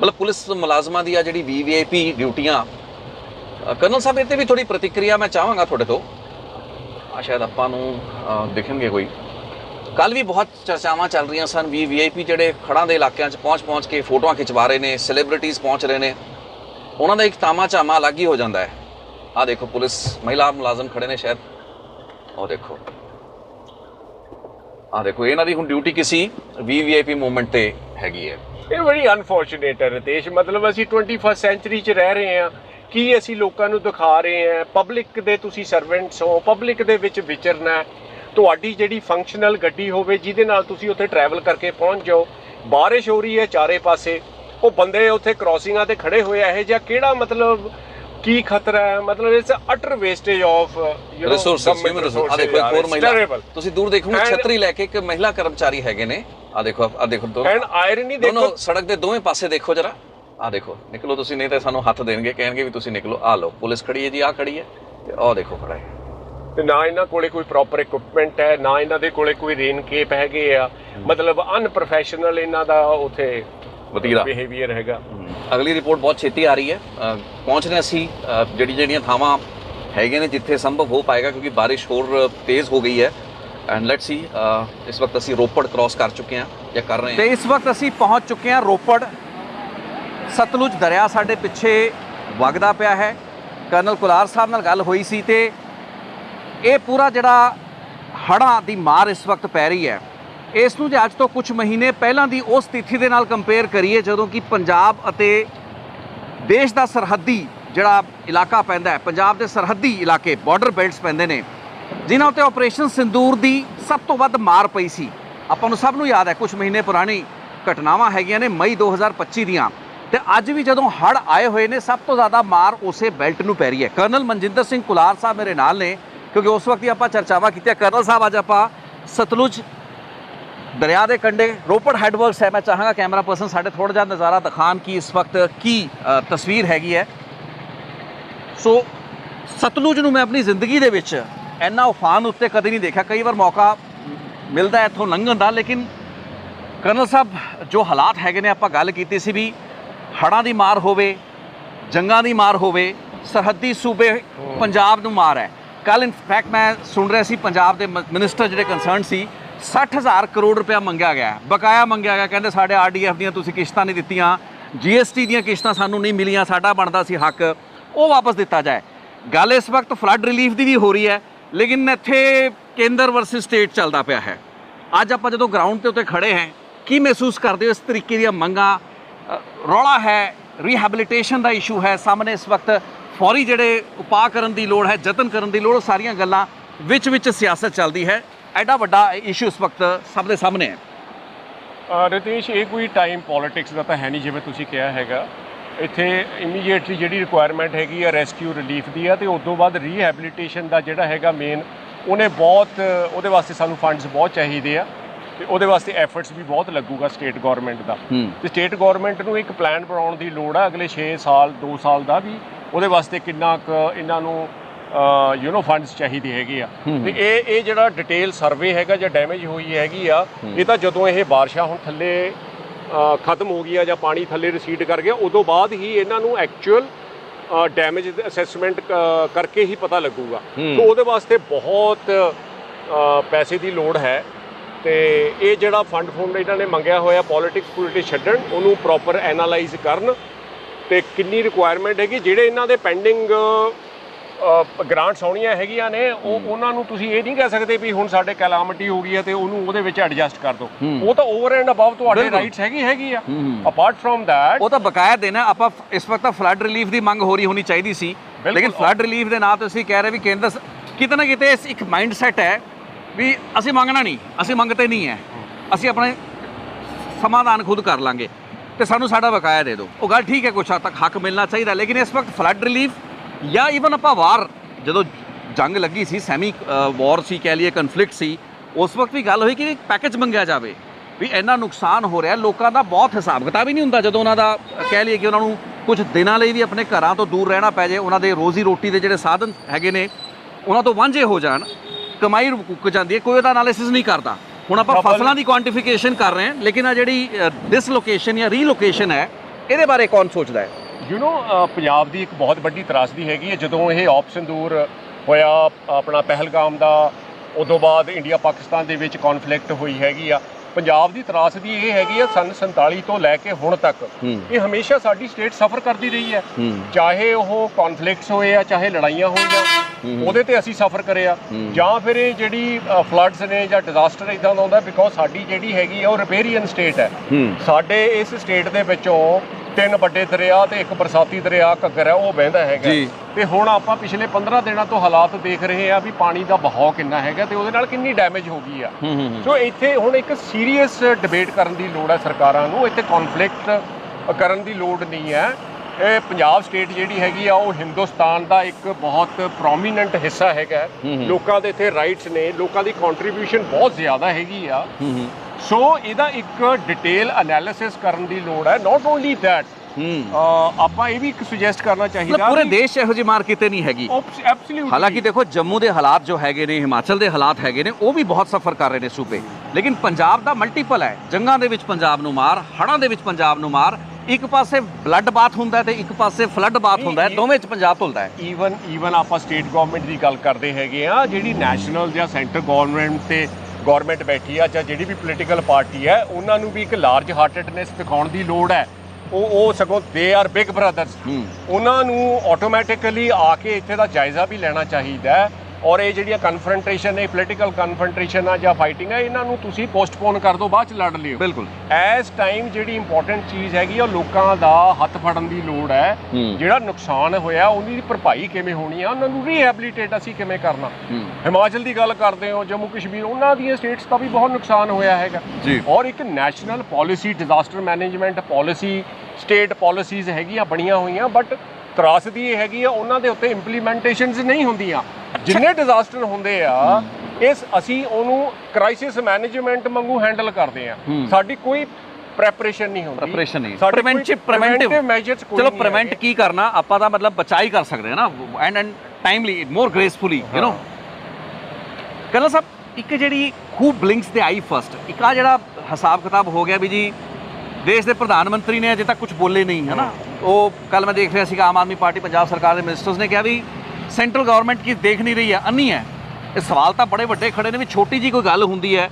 S1: ਮਤਲਬ ਪੁਲਿਸ ਮੁਲਾਜ਼ਮਾਂ ਦੀ ਆ ਜਿਹੜੀ ਵੀਵੀਆਈਪੀ ਡਿਊਟੀਆਂ ਕਰਨਲ ਸਾਹਿਬ ਇੱਥੇ ਵੀ ਥੋੜੀ ਪ੍ਰਤੀਕਿਰਿਆ ਮੈਂ ਚਾਹਾਂਗਾ ਤੁਹਾਡੇ ਤੋਂ। ਆ ਸ਼ਾਇਦ ਆਪਾਂ ਨੂੰ ਅ, ਦਿਖਣਗੇ ਕੋਈ। ਕੱਲ ਵੀ ਬਹੁਤ ਚਰਚਾਵਾਂ ਚੱਲ ਰਹੀਆਂ ਸਨ। ਵੀ ਵੀਆਈਪੀ ਜਿਹੜੇ ਖੜਾਂ ਦੇ ਇਲਾਕਿਆਂ 'ਚ ਪਹੁੰਚ ਪਹੁੰਚ ਕੇ ਫੋਟੋਆਂ ਖਿਚਵਾ ਰਹੇ ਨੇ ਸੈਲੀਬ੍ਰਿਟੀਜ਼ ਪਹੁੰਚ ਰਹੇ ਨੇ। ਉਹਨਾਂ ਦਾ ਇੱਕ ਤਾਮਾ ਝਾਮਾ ਅਲੱਗ ਹੀ ਹੋ ਜਾਂਦਾ ਹੈ। ਆ ਦੇਖੋ ਪੁਲਿਸ ਮਹਿਲਾ ਮੁਲਾਜ਼ਮ ਖੜੇ ਨੇ ਸ਼ਾਇਦ। ਉਹ ਦੇਖੋ। ਆ ਦੇਖੋ, ਇਹਨਾਂ ਦੀ ਹੁਣ ਡਿਊਟੀ ਕਿਸੇ ਵੀ ਵੀਵੀਆਈਪੀ ਮੂਵਮੈਂਟ ਤੇ ਹੈਗੀ ਹੈ।
S2: ਇਹ ਬੜੀ ਅਨਫੋਰਚੂਨੇਟ ਹੈ ਰਤੇਸ਼, ਮਤਲਬ ਅਸੀਂ 21st ਸੈਂਚਰੀ 'ਚ ਰਹਿ ਰਹੇ ਹਾਂ। ਕੀ ਅਸੀਂ ਲੋਕਾਂ ਨੂੰ ਦਿਖਾ ਰਹੇ ਹਾਂ? ਪਬਲਿਕ ਦੇ ਤੁਸੀਂ ਸਰਵੈਂਟਸ ਹੋ ਪਬਲਿਕ ਦੇ ਵਿੱਚ ਵਿਚਰਨਾ ਤੁਹਾਡੀ ਜਿਹੜੀ ਫੰਕਸ਼ਨਲ ਗੱਡੀ ਹੋਵੇ, ਜਿਹਦੇ ਨਾਲ ਤੁਸੀਂ ਉੱਥੇ ਟਰੈਵਲ ਕਰਕੇ ਪਹੁੰਚ ਜਾਓ, ਬਾਰਿਸ਼ ਹੋ ਰਹੀ ਹੈ ਚਾਰੇ ਪਾਸੇ, ਉਹ ਬੰਦੇ ਉੱਥੇ ਕ੍ਰਾਸਿੰਗਾਂ ਤੇ ਖੜੇ ਹੋਏ ਆ, ਇਹ ਜਾਂ ਕਿਹੜਾ ਮਤਲਬ ਕੀ ਖਤਰਾ ਹੈ? ਮਤਲਬ it's utter wastage of you
S1: resources human resource ਆ ਦੇਖੋ ਇੱਕ ਹੋਰ ਮਹਿਲਾ ਤੁਸੀਂ ਦੂਰ ਦੇਖੋਗੇ ਛਤਰੀ ਲੈ ਕੇ ਇੱਕ ਮਹਿਲਾ ਕਰਮਚਾਰੀ ਹੈਗੇ ਨੇ। ਆ ਦੇਖੋ ਆ ਦੇਖੋ ਦੋਨੋਂ
S2: ਐਂਡ ਆਇਰਨੀ ਦੇਖੋ
S1: ਸੜਕ ਦੇ ਦੋਵੇਂ ਪਾਸੇ ਦੇਖੋ ਜਰਾ। ਆ ਦੇਖੋ ਨਿਕਲੋ ਤੁਸੀਂ ਨਹੀਂ ਤਾਂ ਸਾਨੂੰ ਹੱਥ ਦੇਣਗੇ ਕਹਿਣਗੇ ਵੀ ਤੁਸੀਂ ਨਿਕਲੋ। ਆ ਲਓ ਪੁਲਿਸ ਖੜੀ ਹੈ ਜੀ ਆ ਖੜੀ ਹੈ। ਤੇ ਆਹ ਦੇਖੋ ਖੜਾ ਹੈ।
S2: ਤੇ ਨਾ ਇਹਨਾਂ ਕੋਲੇ ਕੋਈ ਪ੍ਰੋਪਰ ਇਕਵਿਪਮੈਂਟ ਹੈ ਨਾ ਇਹਨਾਂ ਦੇ ਕੋਲੇ ਕੋਈ ਰੇਨ ਕੇਪ ਹੈਗੇ ਆ। ਮਤਲਬ ਅਨਪ੍ਰੋਫੈਸ਼ਨਲ ਇਹਨਾਂ ਦਾ ਉਥੇ
S1: ਵਤੀਰਾ
S2: ਬਿਹੇਵੀਅਰ ਹੈਗਾ।
S1: ਅਗਲੀ ਰਿਪੋਰਟ ਬਹੁਤ ਛੇਤੀ ਆ ਰਹੀ ਹੈ। ਪਹੁੰਚ ਰਹੇ ਅਸੀਂ। ਜਿਹੜੀ ਜਿਹੜੀਆਂ ਥਾਵਾਂ ਹੈਗੇ ਨੇ ਜਿੱਥੇ ਸੰਭਵ ਹੋ ਪਾਏਗਾ ਕਿਉਂਕਿ ਬਾਰਿਸ਼ ਹੋਰ ਤੇਜ਼ ਹੋ ਗਈ ਹੈ। ਐਂਡ ਲੈਟਸ ਸੀ ਇਸ ਵਕਤ ਅਸੀਂ ਰੋਪੜ ਕ੍ਰਾਸ ਕਰ ਚੁੱਕੇ ਹਾਂ ਜਾਂ ਕਰ ਰਹੇ ਹਾਂ। ਤੇ ਇਸ ਵਕਤ ਅਸੀਂ ਪਹੁੰਚ ਚੁੱਕੇ ਹਾਂ ਰੋਪੜ। ਸਤਲੁਜ ਦਰਿਆ ਸਾਡੇ ਪਿੱਛੇ ਵਗਦਾ ਪਿਆ ਹੈ। ਕਰਨਲ ਕੁਲਾਰ ਸਾਹਿਬ ਨਾਲ ਗੱਲ ਹੋਈ ਸੀ ਤੇ ਇਹ ਪੂਰਾ ਜਿਹੜਾ ਹੜ੍ਹਾਂ ਦੀ ਮਾਰ ਇਸ ਵਕਤ ਪੈ ਰਹੀ ਹੈ। ਇਸ ਨੂੰ ਜੇ ਅੱਜ ਤੋਂ ਕੁਝ ਮਹੀਨੇ ਪਹਿਲਾਂ ਦੀ ਉਸ ਸਥਿਤੀ ਦੇ ਨਾਲ ਕੰਪੇਅਰ ਕਰੀਏ, ਜਦੋਂ ਕਿ ਪੰਜਾਬ ਅਤੇ ਦੇਸ਼ ਦਾ ਸਰਹੱਦੀ ਜਿਹੜਾ ਇਲਾਕਾ ਪੈਂਦਾ ਹੈ, ਪੰਜਾਬ ਦੇ ਸਰਹੱਦੀ ਇਲਾਕੇ ਬਾਰਡਰ ਬੈਲਟਸ ਪੈਂਦੇ ਨੇ, ਜਿਨ੍ਹਾਂ ਉੱਤੇ ਆਪਰੇਸ਼ਨ ਸਿੰਦੂਰ ਦੀ ਸਭ ਤੋਂ ਵੱਧ ਮਾਰ ਪਈ ਸੀ। ਆਪਾਂ ਨੂੰ ਸਭ ਨੂੰ ਯਾਦ ਹੈ, ਕੁਝ ਮਹੀਨੇ ਪੁਰਾਣੀ ਘਟਨਾਵਾਂ ਹੈਗੀਆਂ ਨੇ ਮਈ 2025 ਦੀਆਂ। ਤੇ ਅੱਜ ਵੀ ਜਦੋਂ ਹੜ ਆਏ ਹੋਏ ਨੇ, ਸਭ ਤੋਂ ਜ਼ਿਆਦਾ ਮਾਰ ਉਸੇ ਬੈਲਟ ਨੂੰ ਪੈ ਰਹੀ ਹੈ। ਕਰਨਲ ਮਨਜਿੰਦਰ ਸਿੰਘ ਕੁਲਾਰ ਸਾਹਿਬ ਮੇਰੇ ਨਾਲ ਨੇ, ਕਿਉਂਕਿ ਉਸ ਵਕਤ ਹੀ ਆਪਾਂ ਚਰਚਾਵਾਂ ਕੀਤੀਆਂ। ਕਰਨਲ ਸਾਹਿਬ, ਅੱਜ ਆਪਾਂ ਸਤਲੁਜ ਦਰਿਆ ਦੇ ਕੰਢੇ ਰੋਪੜ ਹੈਡਵਰਕਸ ਹੈ ਮੈਂ ਚਾਹਾਂਗਾ ਕੈਮਰਾ ਪਰਸਨ ਸਾਡੇ ਥੋੜਾ ਜਿਹਾ ਨਜ਼ਾਰਾ ਦਿਖਾਣ ਕਿ ਇਸ ਵਕਤ ਕੀ ਤਸਵੀਰ ਹੈਗੀ ਹੈ। ਸੋ ਸਤਲੁਜ ਨੂੰ ਮੈਂ ਆਪਣੀ ਜ਼ਿੰਦਗੀ ਦੇ ਵਿੱਚ ਇੰਨਾ ਉਫਾਨ ਉੱਤੇ ਕਦੇ ਨਹੀਂ ਦੇਖਿਆ। ਕਈ ਵਾਰ ਮੌਕਾ ਮਿਲਦਾ ਇੱਥੋਂ ਲੰਘਣ ਦਾ ਲੇਕਿਨ ਕਰਨਲ ਸਾਹਿਬ ਜੋ ਹਾਲਾਤ ਹੈਗੇ ਨੇ ਆਪਾਂ ਗੱਲ ਕੀਤੀ ਸੀ ਵੀ ਹੜ੍ਹਾਂ ਦੀ ਮਾਰ ਹੋਵੇ ਜੰਗਾਂ ਦੀ ਮਾਰ ਹੋਵੇ ਸਰਹੱਦੀ ਸੂਬੇ ਪੰਜਾਬ ਨੂੰ ਮਾਰ ਹੈ। ਕੱਲ ਇਨਫੈਕਟ ਮੈਂ ਸੁਣ ਰਿਹਾ ਸੀ ਪੰਜਾਬ ਦੇ ਮਿਨਿਸਟਰ ਜਿਹੜੇ ਕੰਸਰਨ ਸੀ 60000 ਕਰੋੜ ਰੁਪਇਆ ਮੰਗਿਆ ਗਿਆ ਬਕਾਇਆ ਮੰਗਿਆ ਗਿਆ। ਕਹਿੰਦੇ ਸਾਡੇ ਆਰਡੀਐਫ ਦੀਆਂ ਤੁਸੀਂ ਕਿਸ਼ਤਾਂ ਨਹੀਂ ਦਿੱਤੀਆਂ। ਜੀਐਸਟੀ ਦੀਆਂ ਕਿਸ਼ਤਾਂ ਸਾਨੂੰ ਨਹੀਂ ਮਿਲੀਆਂ। ਸਾਡਾ ਬਣਦਾ ਸੀ ਹੱਕ। ਉਹ ਵਾਪਸ ਦਿੱਤਾ ਜਾਏ। ਗੱਲ ਇਸ ਵਕਤ ਫਲੱਡ ਰਿਲੀਫ ਦੀ ਵੀ ਹੋ ਰਹੀ ਹੈ। ਲੇਕਿਨ ਇੱਥੇ ਕੇਂਦਰ ਵਰਸਸ ਸਟੇਟ ਚੱਲਦਾ ਪਿਆ ਹੈ। ਅੱਜ ਆਪਾਂ ਜਦੋਂ ਗਰਾਊਂਡ ਤੇ ਉੱਤੇ ਖੜੇ ਹਾਂ, ਕੀ ਮਹਿਸੂਸ ਕਰਦੇ ਹੋ ਇਸ ਤਰੀਕੇ ਦੀਆਂ ਮੰਗਾਂ? ਰੌਲਾ ਹੈ? ਰੀਹੈਬਿਲਿਟੇਸ਼ਨ ਦਾ ਇਸ਼ੂ ਹੈ? ਸਾਹਮਣੇ ਇਸ ਵਕਤ ਫੌਰੀ ਜਿਹੜੇ ਉਪਾਅ ਕਰਨ ਦੀ ਲੋੜ ਹੈ, ਯਤਨ ਕਰਨ ਦੀ ਲੋੜ ਸਾਰੀਆਂ ਗੱਲਾਂ ਵਿੱਚ ਵਿੱਚ ਸਿਆਸਤ ਚੱਲਦੀ ਹੈ। ਐਡਾ ਵੱਡਾ ਇਸ਼ੂ ਇਸ ਵਕਤ ਸਭ ਦੇ ਸਾਹਮਣੇ ਹੈ।
S2: ਰਤੇਸ਼ ਇਹ ਕੋਈ ਟਾਈਮ ਪੋਲਿਟਿਕਸ ਦਾ ਤਾਂ ਹੈ ਨਹੀਂ ਜਿਵੇਂ ਤੁਸੀਂ ਕਿਹਾ ਹੈਗਾ। ਇੱਥੇ ਇਮੀਡੀਏਟਲੀ ਜਿਹੜੀ ਰਿਕੁਆਇਰਮੈਂਟ ਹੈਗੀ ਆ ਰੈਸਕਿਊ ਰਿਲੀਫ ਦੀ ਆ ਤੇ ਉਸ ਤੋਂ ਬਾਅਦ ਰੀਹੈਬਿਲਿਟੇਸ਼ਨ ਦਾ ਜਿਹੜਾ ਹੈਗਾ ਮੇਨ ਉਹਨੇ ਬਹੁਤ ਉਹਦੇ ਵਾਸਤੇ ਸਾਨੂੰ ਫੰਡਸ ਬਹੁਤ ਚਾਹੀਦੇ ਆ ਤੇ ਉਹਦੇ ਵਾਸਤੇ ਐਫਰਟਸ ਵੀ ਬਹੁਤ ਲੱਗੂਗਾ ਸਟੇਟ ਗਵਰਨਮੈਂਟ ਦਾ। ਤੇ ਸਟੇਟ ਗਵਰਨਮੈਂਟ ਨੂੰ ਇੱਕ ਪਲਾਨ ਬਣਾਉਣ ਦੀ ਲੋੜ ਆ ਅਗਲੇ 6 ਸਾਲ 2 ਸਾਲ ਦਾ ਵੀ। ਉਹਦੇ ਵਾਸਤੇ ਕਿੰਨਾ ਕੁ ਇਹਨਾਂ ਨੂੰ ਯੂ نو ਫੰਡਸ ਚਾਹੀਦੇ ਹੈਗੇ ਆ। ਤੇ ਇਹ ਇਹ ਜਿਹੜਾ ਡਿਟੇਲ ਸਰਵੇ ਹੈਗਾ ਜਾਂ ਡੈਮੇਜ ਹੋਈ ਹੈਗੀ ਆ ਇਹ ਤਾਂ ਜਦੋਂ ਇਹ ਬਾਰਿਸ਼ਾਂ ਹੁਣ ਥੱਲੇ ਖਤਮ ਹੋ ਗਈਆਂ ਜਾਂ ਪਾਣੀ ਥੱਲੇ ਰਿਸੀਡ ਕਰ ਗਿਆ ਉਦੋਂ ਬਾਅਦ ਹੀ ਇਹਨਾਂ ਨੂੰ ਐਕਚੁਅਲ ਡੈਮੇਜ ਅਸੈਸਮੈਂਟ ਕਰਕੇ ਹੀ ਪਤਾ ਲੱਗੂਗਾ। ਸੋ ਉਹਦੇ ਵਾਸਤੇ ਬਹੁਤ ਪੈਸੇ ਦੀ ਲੋੜ ਹੈ। ਤੇ ਇਹ ਜਿਹੜਾ ਫੰਡ ਫੰਡ ਇਹਨਾਂ ਨੇ ਮੰਗਿਆ ਹੋਇਆ ਪੋਲਿਟਿਕਸ ਪੋਲਿਟਿਕਸ ਛੱਡਣ ਉਹਨੂੰ ਪ੍ਰੋਪਰ ਐਨਾਲਾਈਜ਼ ਕਰਨ। ਤੇ ਕਿੰਨੀ ਰਿਕੁਆਇਰਮੈਂਟ ਹੈਗੀ ਜਿਹੜੇ ਇਹਨਾਂ ਦੇ ਪੈਂਡਿੰਗ ਗ੍ਰਾਂਟਸ ਆਉਣੀਆਂ ਹੈਗੀਆਂ ਨੇ ਉਹ ਉਹਨਾਂ ਨੂੰ ਤੁਸੀਂ ਇਹ ਨਹੀਂ ਕਹਿ ਸਕਦੇ ਵੀ ਹੁਣ ਸਾਡੇ ਕੈਲਾਮਿਟੀ ਹੋ ਗਈ ਹੈ ਤੇ ਉਹਨੂੰ ਉਹਦੇ ਵਿੱਚ ਐਡਜਸਟ ਕਰ ਦਿਓ। ਉਹ ਤਾਂ ਓਵਰ ਐਂਡ ਅਬਵ ਤੁਹਾਡੇ। ਰਾਈਟਸ ਹੈਗੀ ਹੈਗੀ ਆ। ਅਪਾਰਟ ਫਰੋਮ ਦੈਟ
S1: ਉਹ ਤਾਂ ਬਕਾਇਆ ਦੇਣਾ ਆਪਾਂ ਇਸ ਵਕਤ ਤਾਂ ਫਲੱਡ ਰਿਲੀਫ ਦੀ ਮੰਗ ਹੋ ਰਹੀ ਹੋਣੀ ਚਾਹੀਦੀ ਸੀ। ਲੇਕਿਨ ਫਲੱਡ ਰਿਲੀਫ ਦੇ ਨਾਂ ਤੇ ਅਸੀਂ ਕਹਿ ਰਹੇ ਵੀ ਕੇਂਦਰ ਕਿਤੇ ਨਾ ਕਿਤੇ ਇਸ ਇੱਕ ਮਾਈਂਡ ਸੈਟ ਹੈ ਵੀ ਅਸੀਂ ਮੰਗਣਾ ਨਹੀਂ ਅਸੀਂ ਮੰਗਤੇ ਨਹੀਂ ਹੈ ਅਸੀਂ ਆਪਣੇ ਸਮਾਧਾਨ ਖੁਦ ਕਰ ਲਾਂਗੇ ਤੇ ਸਾਨੂੰ ਸਾਡਾ ਬਕਾਇਆ ਦੇ ਦਿਓ ਉਹ ਗੱਲ ਠੀਕ ਹੈ ਕੁਛ ਹੱਦ ਤੱਕ ਹੱਕ ਮਿਲਣਾ ਚਾਹੀਦਾ ਲੇਕਿਨ ਇਸ ਵਕਤ ਫਲੱਡ ਰਿਲੀਫ ਜਾਂ ਇਵਨ ਆਪਾਂ ਵਾਰ ਜਦੋਂ ਜੰਗ ਲੱਗੀ ਸੀ ਸੈਮੀ ਵਾਰ ਸੀ ਕਹਿ ਲਈਏ ਕਨਫਲਿਕਟ ਸੀ ਉਸ ਵਕਤ ਵੀ ਗੱਲ ਹੋਈ ਕਿ ਇੱਕ ਪੈਕੇਜ ਮੰਗਿਆ ਜਾਵੇ ਵੀ ਇੰਨਾ ਨੁਕਸਾਨ ਹੋ ਰਿਹਾ ਲੋਕਾਂ ਦਾ ਬਹੁਤ ਹਿਸਾਬ ਕਿਤਾਬ ਹੀ ਨਹੀਂ ਹੁੰਦਾ ਜਦੋਂ ਉਹਨਾਂ ਦਾ ਕਹਿ ਲਈਏ ਕਿ ਉਹਨਾਂ ਨੂੰ ਕੁਝ ਦਿਨਾਂ ਲਈ ਵੀ ਆਪਣੇ ਘਰਾਂ ਤੋਂ ਦੂਰ ਰਹਿਣਾ ਪੈ ਜਾਏ ਉਹਨਾਂ ਦੇ ਰੋਜ਼ੀ ਰੋਟੀ ਦੇ ਜਿਹੜੇ ਸਾਧਨ ਹੈਗੇ ਨੇ ਉਹਨਾਂ ਤੋਂ ਵਾਂਝੇ ਹੋ ਜਾਣ ਕਮਾਈ ਰੁਕ ਜਾਂਦੀ ਹੈ ਕੋਈ ਉਹਦਾ ਐਨਾਲਿਸਿਸ ਨਹੀਂ ਕਰਦਾ। ਹੁਣ ਆਪਾਂ ਫਸਲਾਂ ਦੀ ਕੁਆਂਟੀਫਿਕੇਸ਼ਨ ਕਰ ਰਹੇ ਹਾਂ ਲੇਕਿਨ ਆ ਜਿਹੜੀ ਡਿਸਲੋਕੇਸ਼ਨ ਜਾਂ ਰੀਲੋਕੇਸ਼ਨ ਹੈ ਇਹਦੇ ਬਾਰੇ ਕੌਣ ਸੋਚਦਾ ਹੈ?
S2: ਯੂ نو ਪੰਜਾਬ ਦੀ ਇੱਕ ਬਹੁਤ ਵੱਡੀ ਤਰਾਸਦੀ ਹੈਗੀ ਹੈ। ਜਦੋਂ ਇਹ ਆਪਸ਼ਨ ਦੂਰ ਹੋਇਆ ਆਪਣਾ ਪਹਿਲਗਾਮ ਦਾ ਉਦੋਂ ਬਾਅਦ ਇੰਡੀਆ ਪਾਕਿਸਤਾਨ ਦੇ ਵਿੱਚ ਕਨਫਲਿਕਟ ਹੋਈ ਹੈਗੀ ਆ। ਪੰਜਾਬ ਦੀ ਤਰਾਸਦੀ ਇਹ ਹੈਗੀ ਆ ਸਨ 47 ਤੋਂ ਲੈ ਕੇ ਹੁਣ ਤੱਕ ਇਹ ਹਮੇਸ਼ਾ ਸਾਡੀ ਸਟੇਟ ਸਫਰ ਕਰਦੀ ਰਹੀ ਹੈ। ਚਾਹੇ ਉਹ ਕਨਫਲਿਕਟਸ ਹੋਏ ਆ ਚਾਹੇ ਲੜਾਈਆਂ ਹੋਈਆਂ। ਉਹਦੇ ਤੇ ਅਸੀਂ ਸਫਰ ਕਰਿਆ। ਜਾਂ ਫਿਰ ਇਹ ਜਿਹੜੀ ਫਲੱਡਸ ਨੇ ਜਾਂ ਡਿਜ਼ਾਸਟਰ ਇਦਾਂ ਦਾ ਆਉਂਦਾ ਬਿਕੋਜ਼ ਸਾਡੀ ਜਿਹੜੀ ਹੈਗੀ ਆ ਉਹ ਰਿਪੇਰੀਅਨ ਸਟੇਟ ਹੂੰ। ਸਾਡੇ ਇਸ ਸਟੇਟ ਦੇ ਵਿੱਚੋਂ ਤਿੰਨ ਵੱਡੇ ਦਰਿਆ ਤੇ ਇੱਕ ਬਰਸਾਤੀ ਦਰਿਆ ਘੱਗਰ ਹੈ ਉਹ ਵਹਿੰਦਾ ਹੈਗਾ। ਤੇ ਹੁਣ ਆਪਾਂ ਪਿਛਲੇ 15 ਦਿਨਾਂ ਤੋਂ ਹਾਲਾਤ ਦੇਖ ਰਹੇ ਆ ਵੀ ਪਾਣੀ ਦਾ ਬਹਾਅ ਕਿੰਨਾ ਹੈਗਾ ਤੇ ਉਹਦੇ ਨਾਲ ਕਿੰਨੀ ਡੈਮੇਜ ਹੋ ਗਈ ਆ। ਸੋ ਇੱਥੇ ਹੁਣ ਇੱਕ ਸੀਰੀਅਸ ਡਿਬੇਟ ਕਰਨ ਦੀ ਲੋੜ ਹੈ ਸਰਕਾਰਾਂ ਨੂੰ। ਇੱਥੇ ਕਨਫਲਿਕਟ ਕਰਨ ਦੀ ਲੋੜ ਨਹੀਂ ਹੈ। ਇਹ ਪੰਜਾਬ ਸਟੇਟ ਜਿਹੜੀ ਹੈਗੀ ਆ ਉਹ ਹਿੰਦੁਸਤਾਨ ਦਾ ਇੱਕ ਬਹੁਤ ਪ੍ਰੋਮੀਨੈਂਟ ਹਿੱਸਾ ਹੈਗਾ। ਲੋਕਾਂ ਦੇ ਇੱਥੇ ਰਾਈਟਸ ਨੇ ਲੋਕਾਂ ਦੀ ਕੰਟਰੀਬਿਊਸ਼ਨ ਬਹੁਤ ਜ਼ਿਆਦਾ ਹੈਗੀ ਆ। ਸੋ ਇਹਦਾ ਇੱਕ ਡਿਟੇਲ ਐਨਾਲਿਸਿਸ ਕਰਨ ਦੀ ਲੋੜ ਹੈ। ਨਾਟ ਓਨਲੀ ਥੈਟ ਆਪਾਂ ਇਹ ਵੀ ਇੱਕ ਸੁਜੈਸਟ ਕਰਨਾ ਚਾਹੀਦਾ
S1: ਪੂਰੇ ਦੇਸ਼ 'ਚ ਇਹੋ ਜਿਹੀ ਮਾਰਕੀਟ ਨਹੀਂ ਹੈਗੀ।
S2: ਐਬਸੋਲੂਟਲੀ
S1: ਹਾਲਾਂਕਿ ਦੇਖੋ ਜੰਮੂ ਦੇ ਹਾਲਾਤ ਜੋ ਹੈਗੇ ਨੇ ਹਿਮਾਚਲ ਦੇ ਹਾਲਾਤ ਹੈਗੇ ਨੇ ਉਹ ਵੀ ਬਹੁਤ ਸਫਰ ਕਰ ਰਹੇ ਨੇ ਸੂਬੇ। ਲੇਕਿਨ ਪੰਜਾਬ ਦਾ ਮਲਟੀਪਲ ਹੈ। ਜੰਗਾਂ ਦੇ ਵਿੱਚ ਪੰਜਾਬ ਨੂੰ ਮਾਰ ਹੜ੍ਹਾਂ ਦੇ ਵਿੱਚ ਪੰਜਾਬ ਨੂੰ ਮਾਰ ਇੱਕ ਪਾਸੇ ਬਲੱਡ ਬਾਥ ਹੁੰਦਾ ਤੇ ਇੱਕ ਪਾਸੇ ਫਲੱਡ ਬਾਥ ਹੁੰਦਾ ਹੈ। ਦੋਵੇਂ 'ਚ ਪੰਜਾਬ ਧੁਲਦਾ ਹੈ।
S2: ਈਵਨ ਈਵਨ ਆਪਾਂ ਸਟੇਟ ਗਵਰਨਮੈਂਟ ਦੀ ਗੱਲ ਕਰਦੇ ਹੈਗੇ ਆ ਜਿਹੜੀ ਨੈਸ਼ਨਲ ਜਾਂ ਸੈਂਟਰ ਗਵਰਨਮੈਂਟ ਤੇ ਗਵਰਨਮੈਂਟ ਬੈਠੀ ਆ ਜਾਂ ਜਿਹੜੀ ਵੀ ਪੋਲੀਟੀਕਲ ਪਾਰਟੀ ਹੈ ਉਹਨਾਂ ਨੂੰ ਵੀ ਇੱਕ ਲਾਰਜ ਹਾਰਟedness ਦਿਖਾਉਣ ਦੀ ਲੋੜ ਹੈ। ਉਹ ਉਹ ਸਗੋਂ ਦੇ ਆਰ ਬਿਗ ਬ੍ਰਦਰਸ ਉਹਨਾਂ ਨੂੰ ਆਟੋਮੈਟਿਕਲੀ ਆ ਕੇ ਇੱਥੇ ਦਾ ਜਾਇਜ਼ਾ ਵੀ ਲੈਣਾ ਚਾਹੀਦਾ ਹੈ। ਔਰ ਇਹ ਜਿਹੜੀਆਂ ਕਨਫਰੰਟੇਸ਼ਨ ਨੇ ਪੋਲੀਟੀਕਲ ਕਨਫਰੰਟੇਸ਼ਨ ਆ ਜਾਂ ਫਾਈਟਿੰਗ ਹੈ ਇਹਨਾਂ ਨੂੰ ਤੁਸੀਂ ਪੋਸਟਪੋਨ ਕਰ ਦਿਓ ਬਾਅਦ ਚ ਲੜ ਲਿਓ।
S1: ਬਿਲਕੁਲ।
S2: ਐਸ ਟਾਈਮ ਜਿਹੜੀ ਇੰਪੋਰਟੈਂਟ ਚੀਜ਼ ਹੈਗੀ ਆ, ਉਹ ਲੋਕਾਂ ਦਾ ਹੱਥ ਫੜਨ ਦੀ ਲੋੜ ਹੈ। ਜਿਹੜਾ ਨੁਕਸਾਨ ਹੋਇਆ ਉਹਦੀ ਭਰਪਾਈ ਕਿਵੇਂ ਹੋਣੀ ਆ ਉਹਨਾਂ ਨੂੰ ਰੀਹੈਬਿਲਿਟੇਟ ਅਸੀਂ ਕਿਵੇਂ ਕਰਨਾ। ਹਿਮਾਚਲ ਦੀ ਗੱਲ ਕਰਦੇ ਹੋ ਜੰਮੂ ਕਸ਼ਮੀਰ ਉਹਨਾਂ ਦੀਆਂ ਸਟੇਟਸ ਦਾ ਵੀ ਬਹੁਤ ਨੁਕਸਾਨ ਹੋਇਆ ਹੈਗਾ। ਔਰ ਇੱਕ national policy disaster management policy state policies ਹੈਗੀਆਂ ਬਣੀਆਂ ਹੋਈਆਂ ਬਟ ਤਰਾਸਦੀ ਇਹ ਹੈਗੀ ਆ ਉਹਨਾਂ ਦੇ ਉੱਤੇ ਇੰਪਲੀਮੈਂਟੇਸ਼ਨਸ ਨਹੀਂ ਹੁੰਦੀਆਂ। ਜਿੰਨੇ ਡਿਜ਼ਾਸਟਰ ਹੁੰਦੇ ਆ ਇਸ ਅਸੀਂ ਉਹਨੂੰ ਕ੍ਰਾਈਸਿਸ ਮੈਨੇਜਮੈਂਟ ਵਾਂਗੂ ਹੈਂਡਲ ਕਰਦੇ ਆ।
S1: ਹੂੰ।
S2: ਸਾਡੀ ਕੋਈ ਪ੍ਰੈਪਰੇਸ਼ਨ ਨਹੀਂ ਹੁੰਦੀ।
S1: ਪ੍ਰੈਪਰੇਸ਼ਨ ਨਹੀਂ। ਪ੍ਰੀਵੈਂਟਿਵ ਪ੍ਰੀਵੈਂਟਿਵ
S2: measures ਕੋਈ
S1: ਚਲੋ ਪ੍ਰੀਵੈਂਟ। ਕੀ ਕਰਨਾ ਆਪਾਂ ਤਾਂ ਮਤਲਬ ਬਚਾ ਹੀ ਕਰ ਸਕਦੇ ਹਾਂ ਨਾ and and timely more gracefully you know ਕਹਿੰਦਾ ਸਾਹਿਬ ਇੱਕ ਜਿਹੜੀ ਖੂਬ ਬਲਿੰਕਸ ਤੇ ਆਈ ਫਸਟ ਇੱਕ ਆ ਜਿਹੜਾ ਹਿਸਾਬ ਕਿਤਾਬ ਹੋ ਗਿਆ ਵੀ ਜੀ ਦੇਸ਼ ਦੇ ਪ੍ਰਧਾਨ ਮੰਤਰੀ ਨੇ ਅਜੇ ਤੱਕ ਕੁਝ ਬੋਲੇ ਨਹੀਂ ਹੈ। ਨਾ ਉਹ ਕੱਲ ਮੈਂ ਦੇਖ ਰਿਹਾ ਸੀਗਾ ਆਮ ਆਦਮੀ ਪਾਰਟੀ ਪੰਜਾਬ ਸਰਕਾਰ ਦੇ ਮਿਨਿਸਟਰਸ ਨੇ ਕਿਹਾ ਵੀ ਸੈਂਟਰਲ ਗਵਰਨਮੈਂਟ ਕੀ ਦੇਖ ਨਹੀਂ ਰਹੀ ਹੈ ਅੰਨੀ ਹੈ। ਇਹ ਸਵਾਲ ਤਾਂ ਬੜੇ ਵੱਡੇ ਖੜੇ ਨੇ ਵੀ ਛੋਟੀ ਜੀ ਕੋਈ ਗੱਲ ਹੁੰਦੀ ਹੈ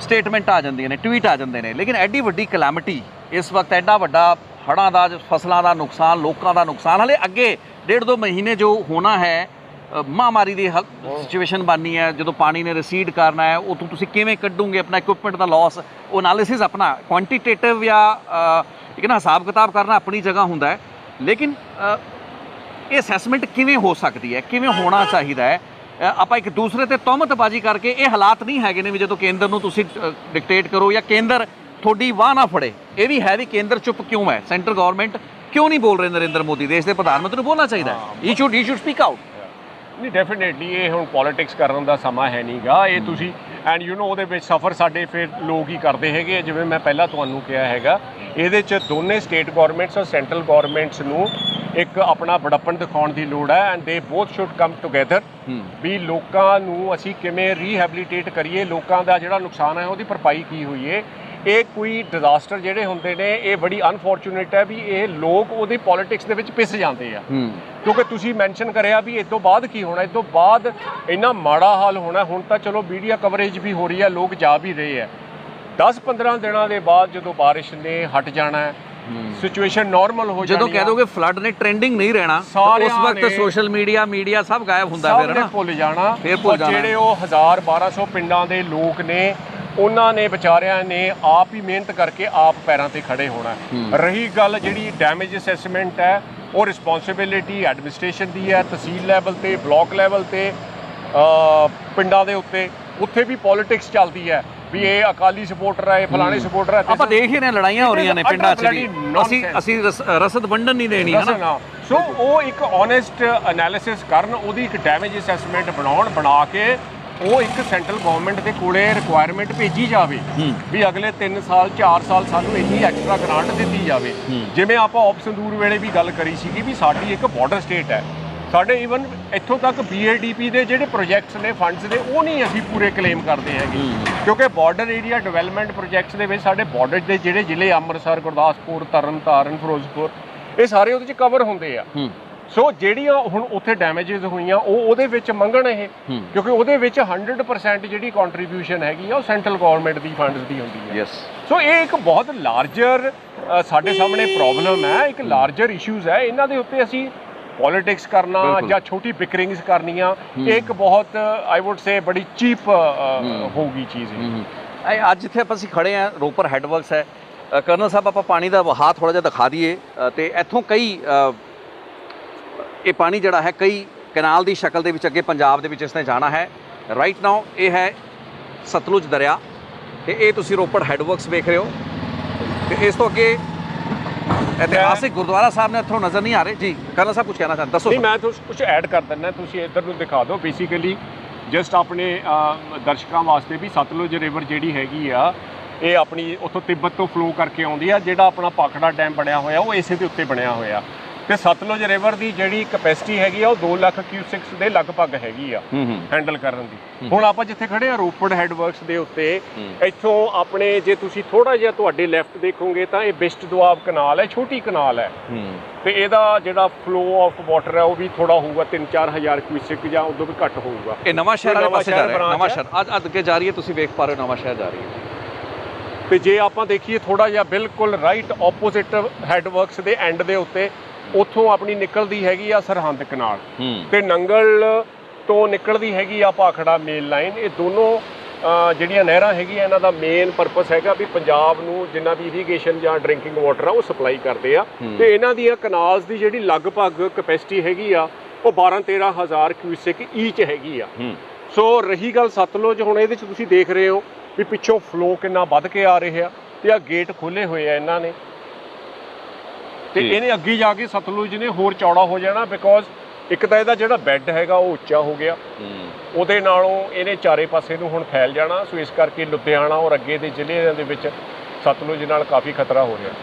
S1: ਸਟੇਟਮੈਂਟ ਆ ਜਾਂਦੀਆਂ ਨੇ ਟਵੀਟ ਆ ਜਾਂਦੇ ਨੇ ਲੇਕਿਨ ਐਡੀ ਵੱਡੀ ਕਲੈਮਿਟੀ ਇਸ ਵਕਤ ਐਡਾ ਵੱਡਾ ਹੜ੍ਹਾਂ ਦਾ ਫਸਲਾਂ ਦਾ ਨੁਕਸਾਨ ਲੋਕਾਂ ਦਾ ਨੁਕਸਾਨ ਹਲੇ ਅੱਗੇ ਡੇਢ ਦੋ ਮਹੀਨੇ ਜੋ ਹੋਣਾ ਹੈ ਅ, ਮਹਾਮਾਰੀ ਦੀ ਸਿਚੁਏਸ਼ਨ ਬਣਨੀ ਹੈ ਜਦੋਂ ਪਾਣੀ ਨੇ ਰਿਸੀਡ ਕਰਨਾ ਹੈ ਉਹ ਤੋਂ ਤੁਸੀਂ ਕਿਵੇਂ ਕੱਢੋਗੇ ਆਪਣਾ ਇਕਵਿਪਮੈਂਟ ਦਾ ਲਾਸ ਉਹ ਐਨਾਲਿਸਿਸ ਆਪਣਾ ਕੁਆਂਟੀਟੇਟਿਵ ਜਾਂ ਅ, ਇੱਕ ਨਾ ਹਿਸਾਬ ਕਿਤਾਬ ਕਰਨਾ ਆਪਣੀ ਜਗ੍ਹਾ ਹੁੰਦਾ ਹੈ। ਲੇਕਿਨ ਇਹ ਅਸੈਸਮੈਂਟ ਕਿਵੇਂ ਹੋ ਸਕਦੀ ਹੈ? ਕਿਵੇਂ ਹੋਣਾ ਚਾਹੀਦਾ ਹੈ? ਆਪਾਂ ਇੱਕ ਦੂਸਰੇ ਤੇ ਤਹਮਤਬਾਜ਼ੀ ਕਰਕੇ ਇਹ ਹਾਲਾਤ ਨਹੀਂ ਹੈਗੇ ਨੇ ਵੀ ਜਦੋਂ ਕੇਂਦਰ ਨੂੰ ਤੁਸੀਂ ਡਿਕਟੇਟ ਕਰੋ ਜਾਂ ਕੇਂਦਰ ਤੁਹਾਡੀ ਵਾਹ ਨਾ ਫੜੇ। ਇਹ ਵੀ ਹੈ ਵੀ ਕੇਂਦਰ ਚੁੱਪ ਕਿਉਂ ਹੈ? ਸੈਂਟਰ ਗਵਰਨਮੈਂਟ ਕਿਉਂ ਨਹੀਂ ਬੋਲ ਰਹੇ ਨਰਿੰਦਰ ਮੋਦੀ? ਦੇਸ਼ ਦੇ ਪ੍ਰਧਾਨ ਮੰਤਰੀ ਨੂੰ ਬੋਲਣਾ ਚਾਹੀਦਾ ਹੈ। He should he should speak out
S2: ਨਹੀਂ ਡੈਫੀਨਿਟਲੀ ਇਹ ਹੁਣ ਪੋਲਿਟਿਕਸ ਕਰਨ ਦਾ ਸਮਾਂ ਹੈ ਨਹੀਂਗਾ ਇਹ ਤੁਸੀਂ ਐਂਡ ਯੂ نو ਉਹਦੇ ਵਿੱਚ ਸਫਰ ਸਾਡੇ ਫਿਰ ਲੋਕ ਹੀ ਕਰਦੇ ਹੈਗੇ ਜਿਵੇਂ ਮੈਂ ਪਹਿਲਾਂ ਤੁਹਾਨੂੰ ਕਿਹਾ ਹੈਗਾ ਇਹਦੇ 'ਚ ਦੋਨੇ ਸਟੇਟ ਗਵਰਨਮੈਂਟਸ ਔਰ ਸੈਂਟਰਲ ਗਵਰਨਮੈਂਟਸ ਨੂੰ ਇੱਕ ਆਪਣਾ ਬੜਪਨ ਦਿਖਾਉਣ ਦੀ ਲੋੜ ਹੈ ਐਂਡ ਦੇ ਬੋਥ ਸ਼ੁੱਡ ਕਮ ਟੁਗੇਦਰ ਵੀ ਲੋਕਾਂ ਨੂੰ ਅਸੀਂ ਕਿਵੇਂ ਰੀਹੈਬਿਲਿਟੇਟ ਕਰੀਏ ਲੋਕਾਂ ਦਾ ਜਿਹੜਾ ਨੁਕਸਾਨ ਹੈ ਉਹਦੀ ਭਰਪਾਈ ਕੀ ਹੋਈ ਏ। ਇਹ ਕੋਈ ਡਿਜ਼ਾਸਟਰ ਜਿਹੜੇ ਹੁੰਦੇ ਨੇ ਇਹ ਬੜੀ ਅਨਫੋਰਚੂਨੇਟ ਹੈ ਵੀ ਇਹ ਲੋਕ ਉਹਦੀ ਪੋਲਿਟਿਕਸ ਦੇ ਵਿੱਚ ਪਿਸ ਜਾਂਦੇ ਆ। ਕਿਉਂਕਿ ਤੁਸੀਂ ਮੈਂਸ਼ਨ ਕਰਿਆ ਵੀ ਇਸ ਤੋਂ ਬਾਅਦ ਕੀ ਹੋਣਾ ਇਸ ਤੋਂ ਬਾਅਦ ਇੰਨਾ ਮਾੜਾ ਹਾਲ ਹੋਣਾ ਹੁਣ ਤਾਂ ਚਲੋ ਮੀਡੀਆ ਕਵਰੇਜ ਵੀ ਹੋ ਰਹੀ ਹੈ ਲੋਕ ਜਾ ਵੀ ਰਹੇ ਆ 10-15 ਦਿਨਾਂ ਦੇ ਬਾਅਦ ਜਦੋਂ ਬਾਰਿਸ਼ ਨੇ ਹਟ ਜਾਣਾ ਹੈ ਸਿਚੁਏਸ਼ਨ ਨਾਰਮਲ ਹੋ ਜਾਣੀ
S1: ਜਦੋਂ ਕਹਿ ਦੋਗੇ ਫਲੱਡ ਨੇ ਟ੍ਰੈਂਡਿੰਗ ਨਹੀਂ ਰਹਿਣਾ ਉਸ ਵਕਤ ਸੋਸ਼ਲ ਮੀਡੀਆ ਮੀਡੀਆ ਸਭ ਗਾਇਬ ਹੁੰਦਾ ਫਿਰ
S2: ਨੇ ਭੁੱਲ ਜਾਣਾ।
S1: ਫਿਰ ਭੁੱਲ ਜਾਣਾ।
S2: ਜਿਹੜੇ ਉਹ 1000 1200 ਪਿੰਡਾਂ ਦੇ ਲੋਕ ਨੇ ਉਹਨਾਂ ਨੇ ਵਿਚਾਰਿਆਂ ਨੇ ਆਪ ਹੀ ਮਿਹਨਤ ਕਰਕੇ ਆਪ ਪੈਰਾਂ ਤੇ ਖੜੇ ਹੋਣਾ। ਰਹੀ ਗੱਲ ਜਿਹੜੀ ਡੈਮੇਜ ਅਸੈਸਮੈਂਟ ਹੈ ਉਹ ਰਿਸਪੌਂਸਿਬਿਲਿਟੀ ਐਡਮਿਨਿਸਟ੍ਰੇਸ਼ਨ ਦੀ ਹੈ ਤਹਿਸੀਲ ਲੈਵਲ ਤੇ ਬਲਾਕ ਲੈਵਲ ਤੇ ਪਿੰਡਾਂ ਦੇ ਉੱਤੇ। ਉੱਥੇ ਵੀ ਪੋਲਿਟਿਕਸ ਚੱਲਦੀ ਹੈ। ਵੀ ਇਹ ਅਕਾਲੀ ਸਪੋਰਟਰ ਹੈ ਇਹ ਫਲਾਣੇ ਸਪੋਰਟਰ ਹੈ
S1: ਆਪਾਂ ਦੇਖ ਹੀ ਰਹੇ ਲੜਾਈਆਂ ਹੋ ਰਹੀਆਂ ਨੇ ਪਿੰਡਾਂ 'ਚ ਵੀ। ਅਸੀਂ. ਅਸੀਂ ਰਸ- ਰਸਦ ਵੰਡਣ ਨਹੀਂ ਦੇਣੀ ਹੈ ਨਾ।
S2: ਸੋ ਉਹ ਇੱਕ ਓਨੈਸਟ ਐਨਾਲਿਸਿਸ ਕਰਨ ਉਹਦੀ ਇੱਕ ਡੈਮੇਜ ਅਸੈਸਮੈਂਟ ਬਣਾਉਣ ਬਣਾ ਕੇ ਉਹ ਇੱਕ ਸੈਂਟਰਲ ਗਵਰਨਮੈਂਟ ਦੇ ਕੋਲੇ ਰਿਕੁਆਇਰਮੈਂਟ ਭੇਜੀ ਜਾਵੇ ਵੀ ਅਗਲੇ 3 ਸਾਲ 4 ਸਾਲ ਸਾਨੂੰ ਇੰਨੀ ਐਕਸਟਰਾ ਗ੍ਰਾਂਟ ਦਿੱਤੀ ਜਾਵੇ। ਜਿਵੇਂ ਆਪਾਂ ਆਪ ਸੰਦੂਰ ਵੇਲੇ ਵੀ ਗੱਲ ਕਰੀ ਸੀਗੀ ਵੀ ਸਾਡੀ ਇੱਕ ਬਾਰਡਰ ਸਟੇਟ ਹੈ। ਸਾਡੇ ਇਵਨ ਇੱਥੋਂ ਤੱਕ ਬੀਏਡੀਪੀ ਦੇ ਜਿਹੜੇ ਪ੍ਰੋਜੈਕਟਸ ਨੇ ਫੰਡਸ ਦੇ ਉਹ ਨਹੀਂ ਅਸੀਂ ਪੂਰੇ ਕਲੇਮ ਕਰਦੇ ਹੈਗੇ। ਕਿਉਂਕਿ ਬਾਰਡਰ ਏਰੀਆ ਡਿਵੈਲਪਮੈਂਟ ਪ੍ਰੋਜੈਕਟਸ ਦੇ ਵਿੱਚ ਸਾਡੇ ਬਾਰਡਰ ਦੇ ਜਿਹੜੇ ਜ਼ਿਲ੍ਹੇ ਅੰਮ੍ਰਿਤਸਰ ਗੁਰਦਾਸਪੁਰ ਤਰਨਤਾਰਨ ਫਿਰੋਜ਼ਪੁਰ ਇਹ ਸਾਰੇ ਉਹਦੇ ਚ ਕਵਰ ਹੁੰਦੇ ਆ। ਸੋ ਜਿਹੜੀਆਂ ਹੁਣ ਉੱਥੇ ਡੈਮੇजेस ਹੋਈਆਂ ਉਹ ਉਹਦੇ ਵਿੱਚ ਮੰਗਣ ਇਹ। ਕਿਉਂਕਿ ਉਹਦੇ ਵਿੱਚ 100% ਜਿਹੜੀ ਕੰਟਰੀਬਿਊਸ਼ਨ ਹੈਗੀ ਆ ਉਹ ਸੈਂਟਰਲ ਗਵਰਨਮੈਂਟ ਦੀ ਫੰਡਸ ਦੀ ਹੁੰਦੀ ਹੈ
S1: ਯੈਸ
S2: ਸੋ ਇਹ ਇੱਕ ਬਹੁਤ ਲਾਰਜਰ ਸਾਡੇ ਸਾਹਮਣੇ ਪ੍ਰੋਬਲਮ ਹੈ ਇੱਕ ਲਾਰਜਰ ਇਸ਼ੂਜ਼ ਹੈ। ਇਹਨਾਂ ਦੇ ਉੱਤੇ ਅਸੀਂ ਪੋਲਿਟਿਕਸ ਕਰਨਾ। ਜਾਂ ਛੋਟੀ ਬਿਕਰਿੰਗਸ ਕਰਨੀਆਂ ਇਹ ਇੱਕ ਬਹੁਤ ਆਈ ਊਡ ਸੇ ਬੜੀ ਚੀਪ ਹੋਊਗੀ ਚੀਜ਼ ਇਹ।
S1: ਅੱਜ ਜਿੱਥੇ ਆਪਾਂ ਅਸੀਂ ਖੜੇ ਆ ਰੋਪਰ ਹੈਡਵਰਕਸ ਹੈ ਕਰਨਲ ਸਾਹਿਬ ਆਪਾਂ ਪਾਣੀ ਦਾ ਵਹਾਅ ਥੋੜਾ ਜਿਹਾ ਦਿਖਾ ਦਈਏ ਤੇ ਇੱਥੋਂ ਕਈ ਇਹ ਪਾਣੀ ਜਿਹੜਾ ਹੈ ਕਈ ਕਨਾਲ ਦੀ ਸ਼ਕਲ ਦੇ ਵਿੱਚ ਅੱਗੇ ਪੰਜਾਬ ਦੇ ਵਿੱਚ ਇਸਨੇ ਜਾਣਾ ਹੈ। ਰਾਈਟ ਨਾਓ ਇਹ ਹੈ ਸਤਲੁਜ ਦਰਿਆ ਤੇ ਇਹ ਤੁਸੀਂ ਰੋਪੜ ਹੈਡਵਰਕਸ ਵੇਖ ਰਹੇ ਹੋ ਤੇ ਇਸ ਤੋਂ ਅੱਗੇ ਇਤਿਹਾਸਿਕ ਗੁਰਦੁਆਰਾ ਸਾਹਿਬ ਨੇ ਇੱਥੋਂ ਨਜ਼ਰ ਨਹੀਂ ਆ ਰਹੇ। ਜੀ ਕਰਨਲ ਸਾਹਿਬ ਕੁਝ ਕਹਿਣਾ ਚਾਹੁੰਦੇ। ਦੱਸੋ
S2: ਨਹੀਂ ਮੈਂ ਤੁਹਾਨੂੰ ਕੁਝ ਐਡ ਕਰ ਦਿੰਦਾ ਤੁਸੀਂ ਇੱਧਰ ਨੂੰ ਦਿਖਾ ਦਿਓ। ਬੇਸਿਕਲੀ ਜਸਟ ਆਪਣੇ ਦਰਸ਼ਕਾਂ ਵਾਸਤੇ ਵੀ ਸਤਲੁਜ ਰਿਵਰ ਜਿਹੜੀ ਹੈਗੀ ਆ ਇਹ ਆਪਣੀ ਉੱਥੋਂ ਤਿੱਬਤ ਤੋਂ ਫਲੋ ਕਰਕੇ ਆਉਂਦੀ ਆ ਜਿਹੜਾ ਆਪਣਾ ਪਾਖੜਾ ਡੈਮ ਬਣਿਆ ਹੋਇਆ ਉਹ ਇਸੇ ਦੇ ਉੱਤੇ ਬਣਿਆ ਹੋਇਆ। ਤੇ ਸਤਲੁਜ ਰਿਵਰ ਦੀ ਜਿਹੜੀ ਕਪੈਸਿਟੀ ਹੈਗੀ ਆ ਉਹ 2 ਲੱਖ ਕਿਊਸਿਕਸ ਦੇ ਲਗਭਗ ਹੈਗੀ ਆ ਹੈਂਡਲ ਕਰਨ ਦੀ। ਹੁਣ ਆਪਾਂ ਜਿੱਥੇ ਖੜੇ ਆ ਰੋਪੜ ਹੈਡਵਰਕਸ ਦੇ ਉੱਤੇ। ਇੱਥੋਂ ਆਪਣੇ ਜੇ ਤੁਸੀਂ ਥੋੜਾ ਜਿਹਾ ਤੁਹਾਡੇ ਲੈਫਟ ਦੇਖੋਗੇ ਤਾਂ ਇਹ ਬਿਸਟ ਦੁਆਬ ਕਨਾਲ ਹੈ ਛੋਟੀ ਕਨਾਲ ਹੈ। ਤੇ ਇਹਦਾ ਜਿਹੜਾ ਫਲੋ ਆਫ ਵਾਟਰ ਹੈ ਉਹ ਵੀ ਥੋੜਾ ਹੋਊਗਾ 3-4000 ਕਿਊਸਿਕ ਜਾਂ ਉਦੋਂ ਵੀ ਘੱਟ ਹੋਊਗਾ।
S1: ਇਹ ਨਵਾਂ ਸ਼ਹਿਰ ਵਾਲੇ ਪਾਸੇ ਜਾ ਰਿਹਾ ਨਵਾਂ। ਸ਼ਹਿਰ। ਅੱਜ ਅੱਗੇ ਜਾ ਰਹੀ ਹੈ ਤੁਸੀਂ ਵੇਖ ਪਾ ਰਹੇ ਹੋ ਨਵਾਂ ਸ਼ਹਿਰ ਜਾ ਰਹੀ ਹੈ।
S2: ਤੇ ਜੇ ਆਪਾਂ ਦੇਖੀਏ ਥੋੜਾ ਜਿਹਾ ਬਿਲਕੁਲ ਰਾਈਟ ਆਪੋਜ਼ਿਟ ਹੈਡਵਰਕਸ ਦੇ ਐਂਡ ਦੇ ਉੱਤੇ ਉੱਥੋਂ ਆਪਣੀ ਨਿਕਲਦੀ ਹੈਗੀ ਆ ਸਰਹੰਦ ਕਨਾਲ। ਤੇ ਨੰਗਲ ਤੋਂ ਨਿਕਲਦੀ ਹੈਗੀ ਆ ਭਾਖੜਾ ਮੇਨ ਲਾਈਨ ਇਹ ਦੋਨੋਂ ਜਿਹੜੀਆਂ ਨਹਿਰਾਂ ਹੈਗੀਆਂ ਇਹਨਾਂ ਦਾ ਮੇਨ ਪਰਪਸ ਹੈਗਾ ਵੀ ਪੰਜਾਬ ਨੂੰ ਜਿੰਨਾ ਵੀ ਇਰੀਗੇਸ਼ਨ ਜਾਂ ਡਰਿੰਕਿੰਗ ਵਾਟਰ ਆ ਉਹ ਸਪਲਾਈ ਕਰਦੇ ਆ। ਤੇ ਇਹਨਾਂ ਦੀਆਂ ਕਨਾਲਸ ਦੀ ਜਿਹੜੀ ਲਗਭਗ ਕਪੈਸਿਟੀ ਹੈਗੀ ਆ ਉਹ 12-13 ਹਜ਼ਾਰ ਕਿਊਸਿਕ ਈਚ ਹੈਗੀ ਆ। ਸੋ ਰਹੀ ਗੱਲ ਸਤਲੁਜ ਹੁਣ ਇਹਦੇ ਚ ਤੁਸੀਂ ਦੇਖ ਰਹੇ ਹੋ ਵੀ ਪਿੱਛੋਂ ਫਲੋ ਕਿੰਨਾ ਵੱਧ ਕੇ ਆ ਰਿਹਾ ਤੇ ਆ ਗੇਟ ਖੋਲੇ ਹੋਏ ਆ ਇਹਨਾਂ ਨੇ। ਤੇ। ਇਹਨੇ ਅੱਗੇ ਜਾ ਕੇ ਸਤਲੁਜ ਨੇ ਹੋਰ ਚੌੜਾ ਹੋ ਜਾਣਾ ਬਿਕੋਜ਼ ਇੱਕ ਤਾਂ ਇਹਦਾ ਜਿਹੜਾ ਬੈੱਡ ਹੈਗਾ ਉਹ ਉੱਚਾ ਹੋ ਗਿਆ।
S1: ਹੂੰ।
S2: ਉਹਦੇ ਨਾਲੋਂ ਇਹਨੇ ਚਾਰੇ ਪਾਸੇ ਨੂੰ ਹੁਣ ਫੈਲ ਜਾਣਾ ਸੋ ਇਸ ਕਰਕੇ ਲੁਧਿਆਣਾ ਔਰ ਅੱਗੇ ਦੇ ਜ਼ਿਲ੍ਹਿਆਂ ਦੇ ਵਿੱਚ ਸਤਲੁਜ ਨਾਲ ਕਾਫੀ ਖਤਰਾ ਹੋ ਰਿਹਾ।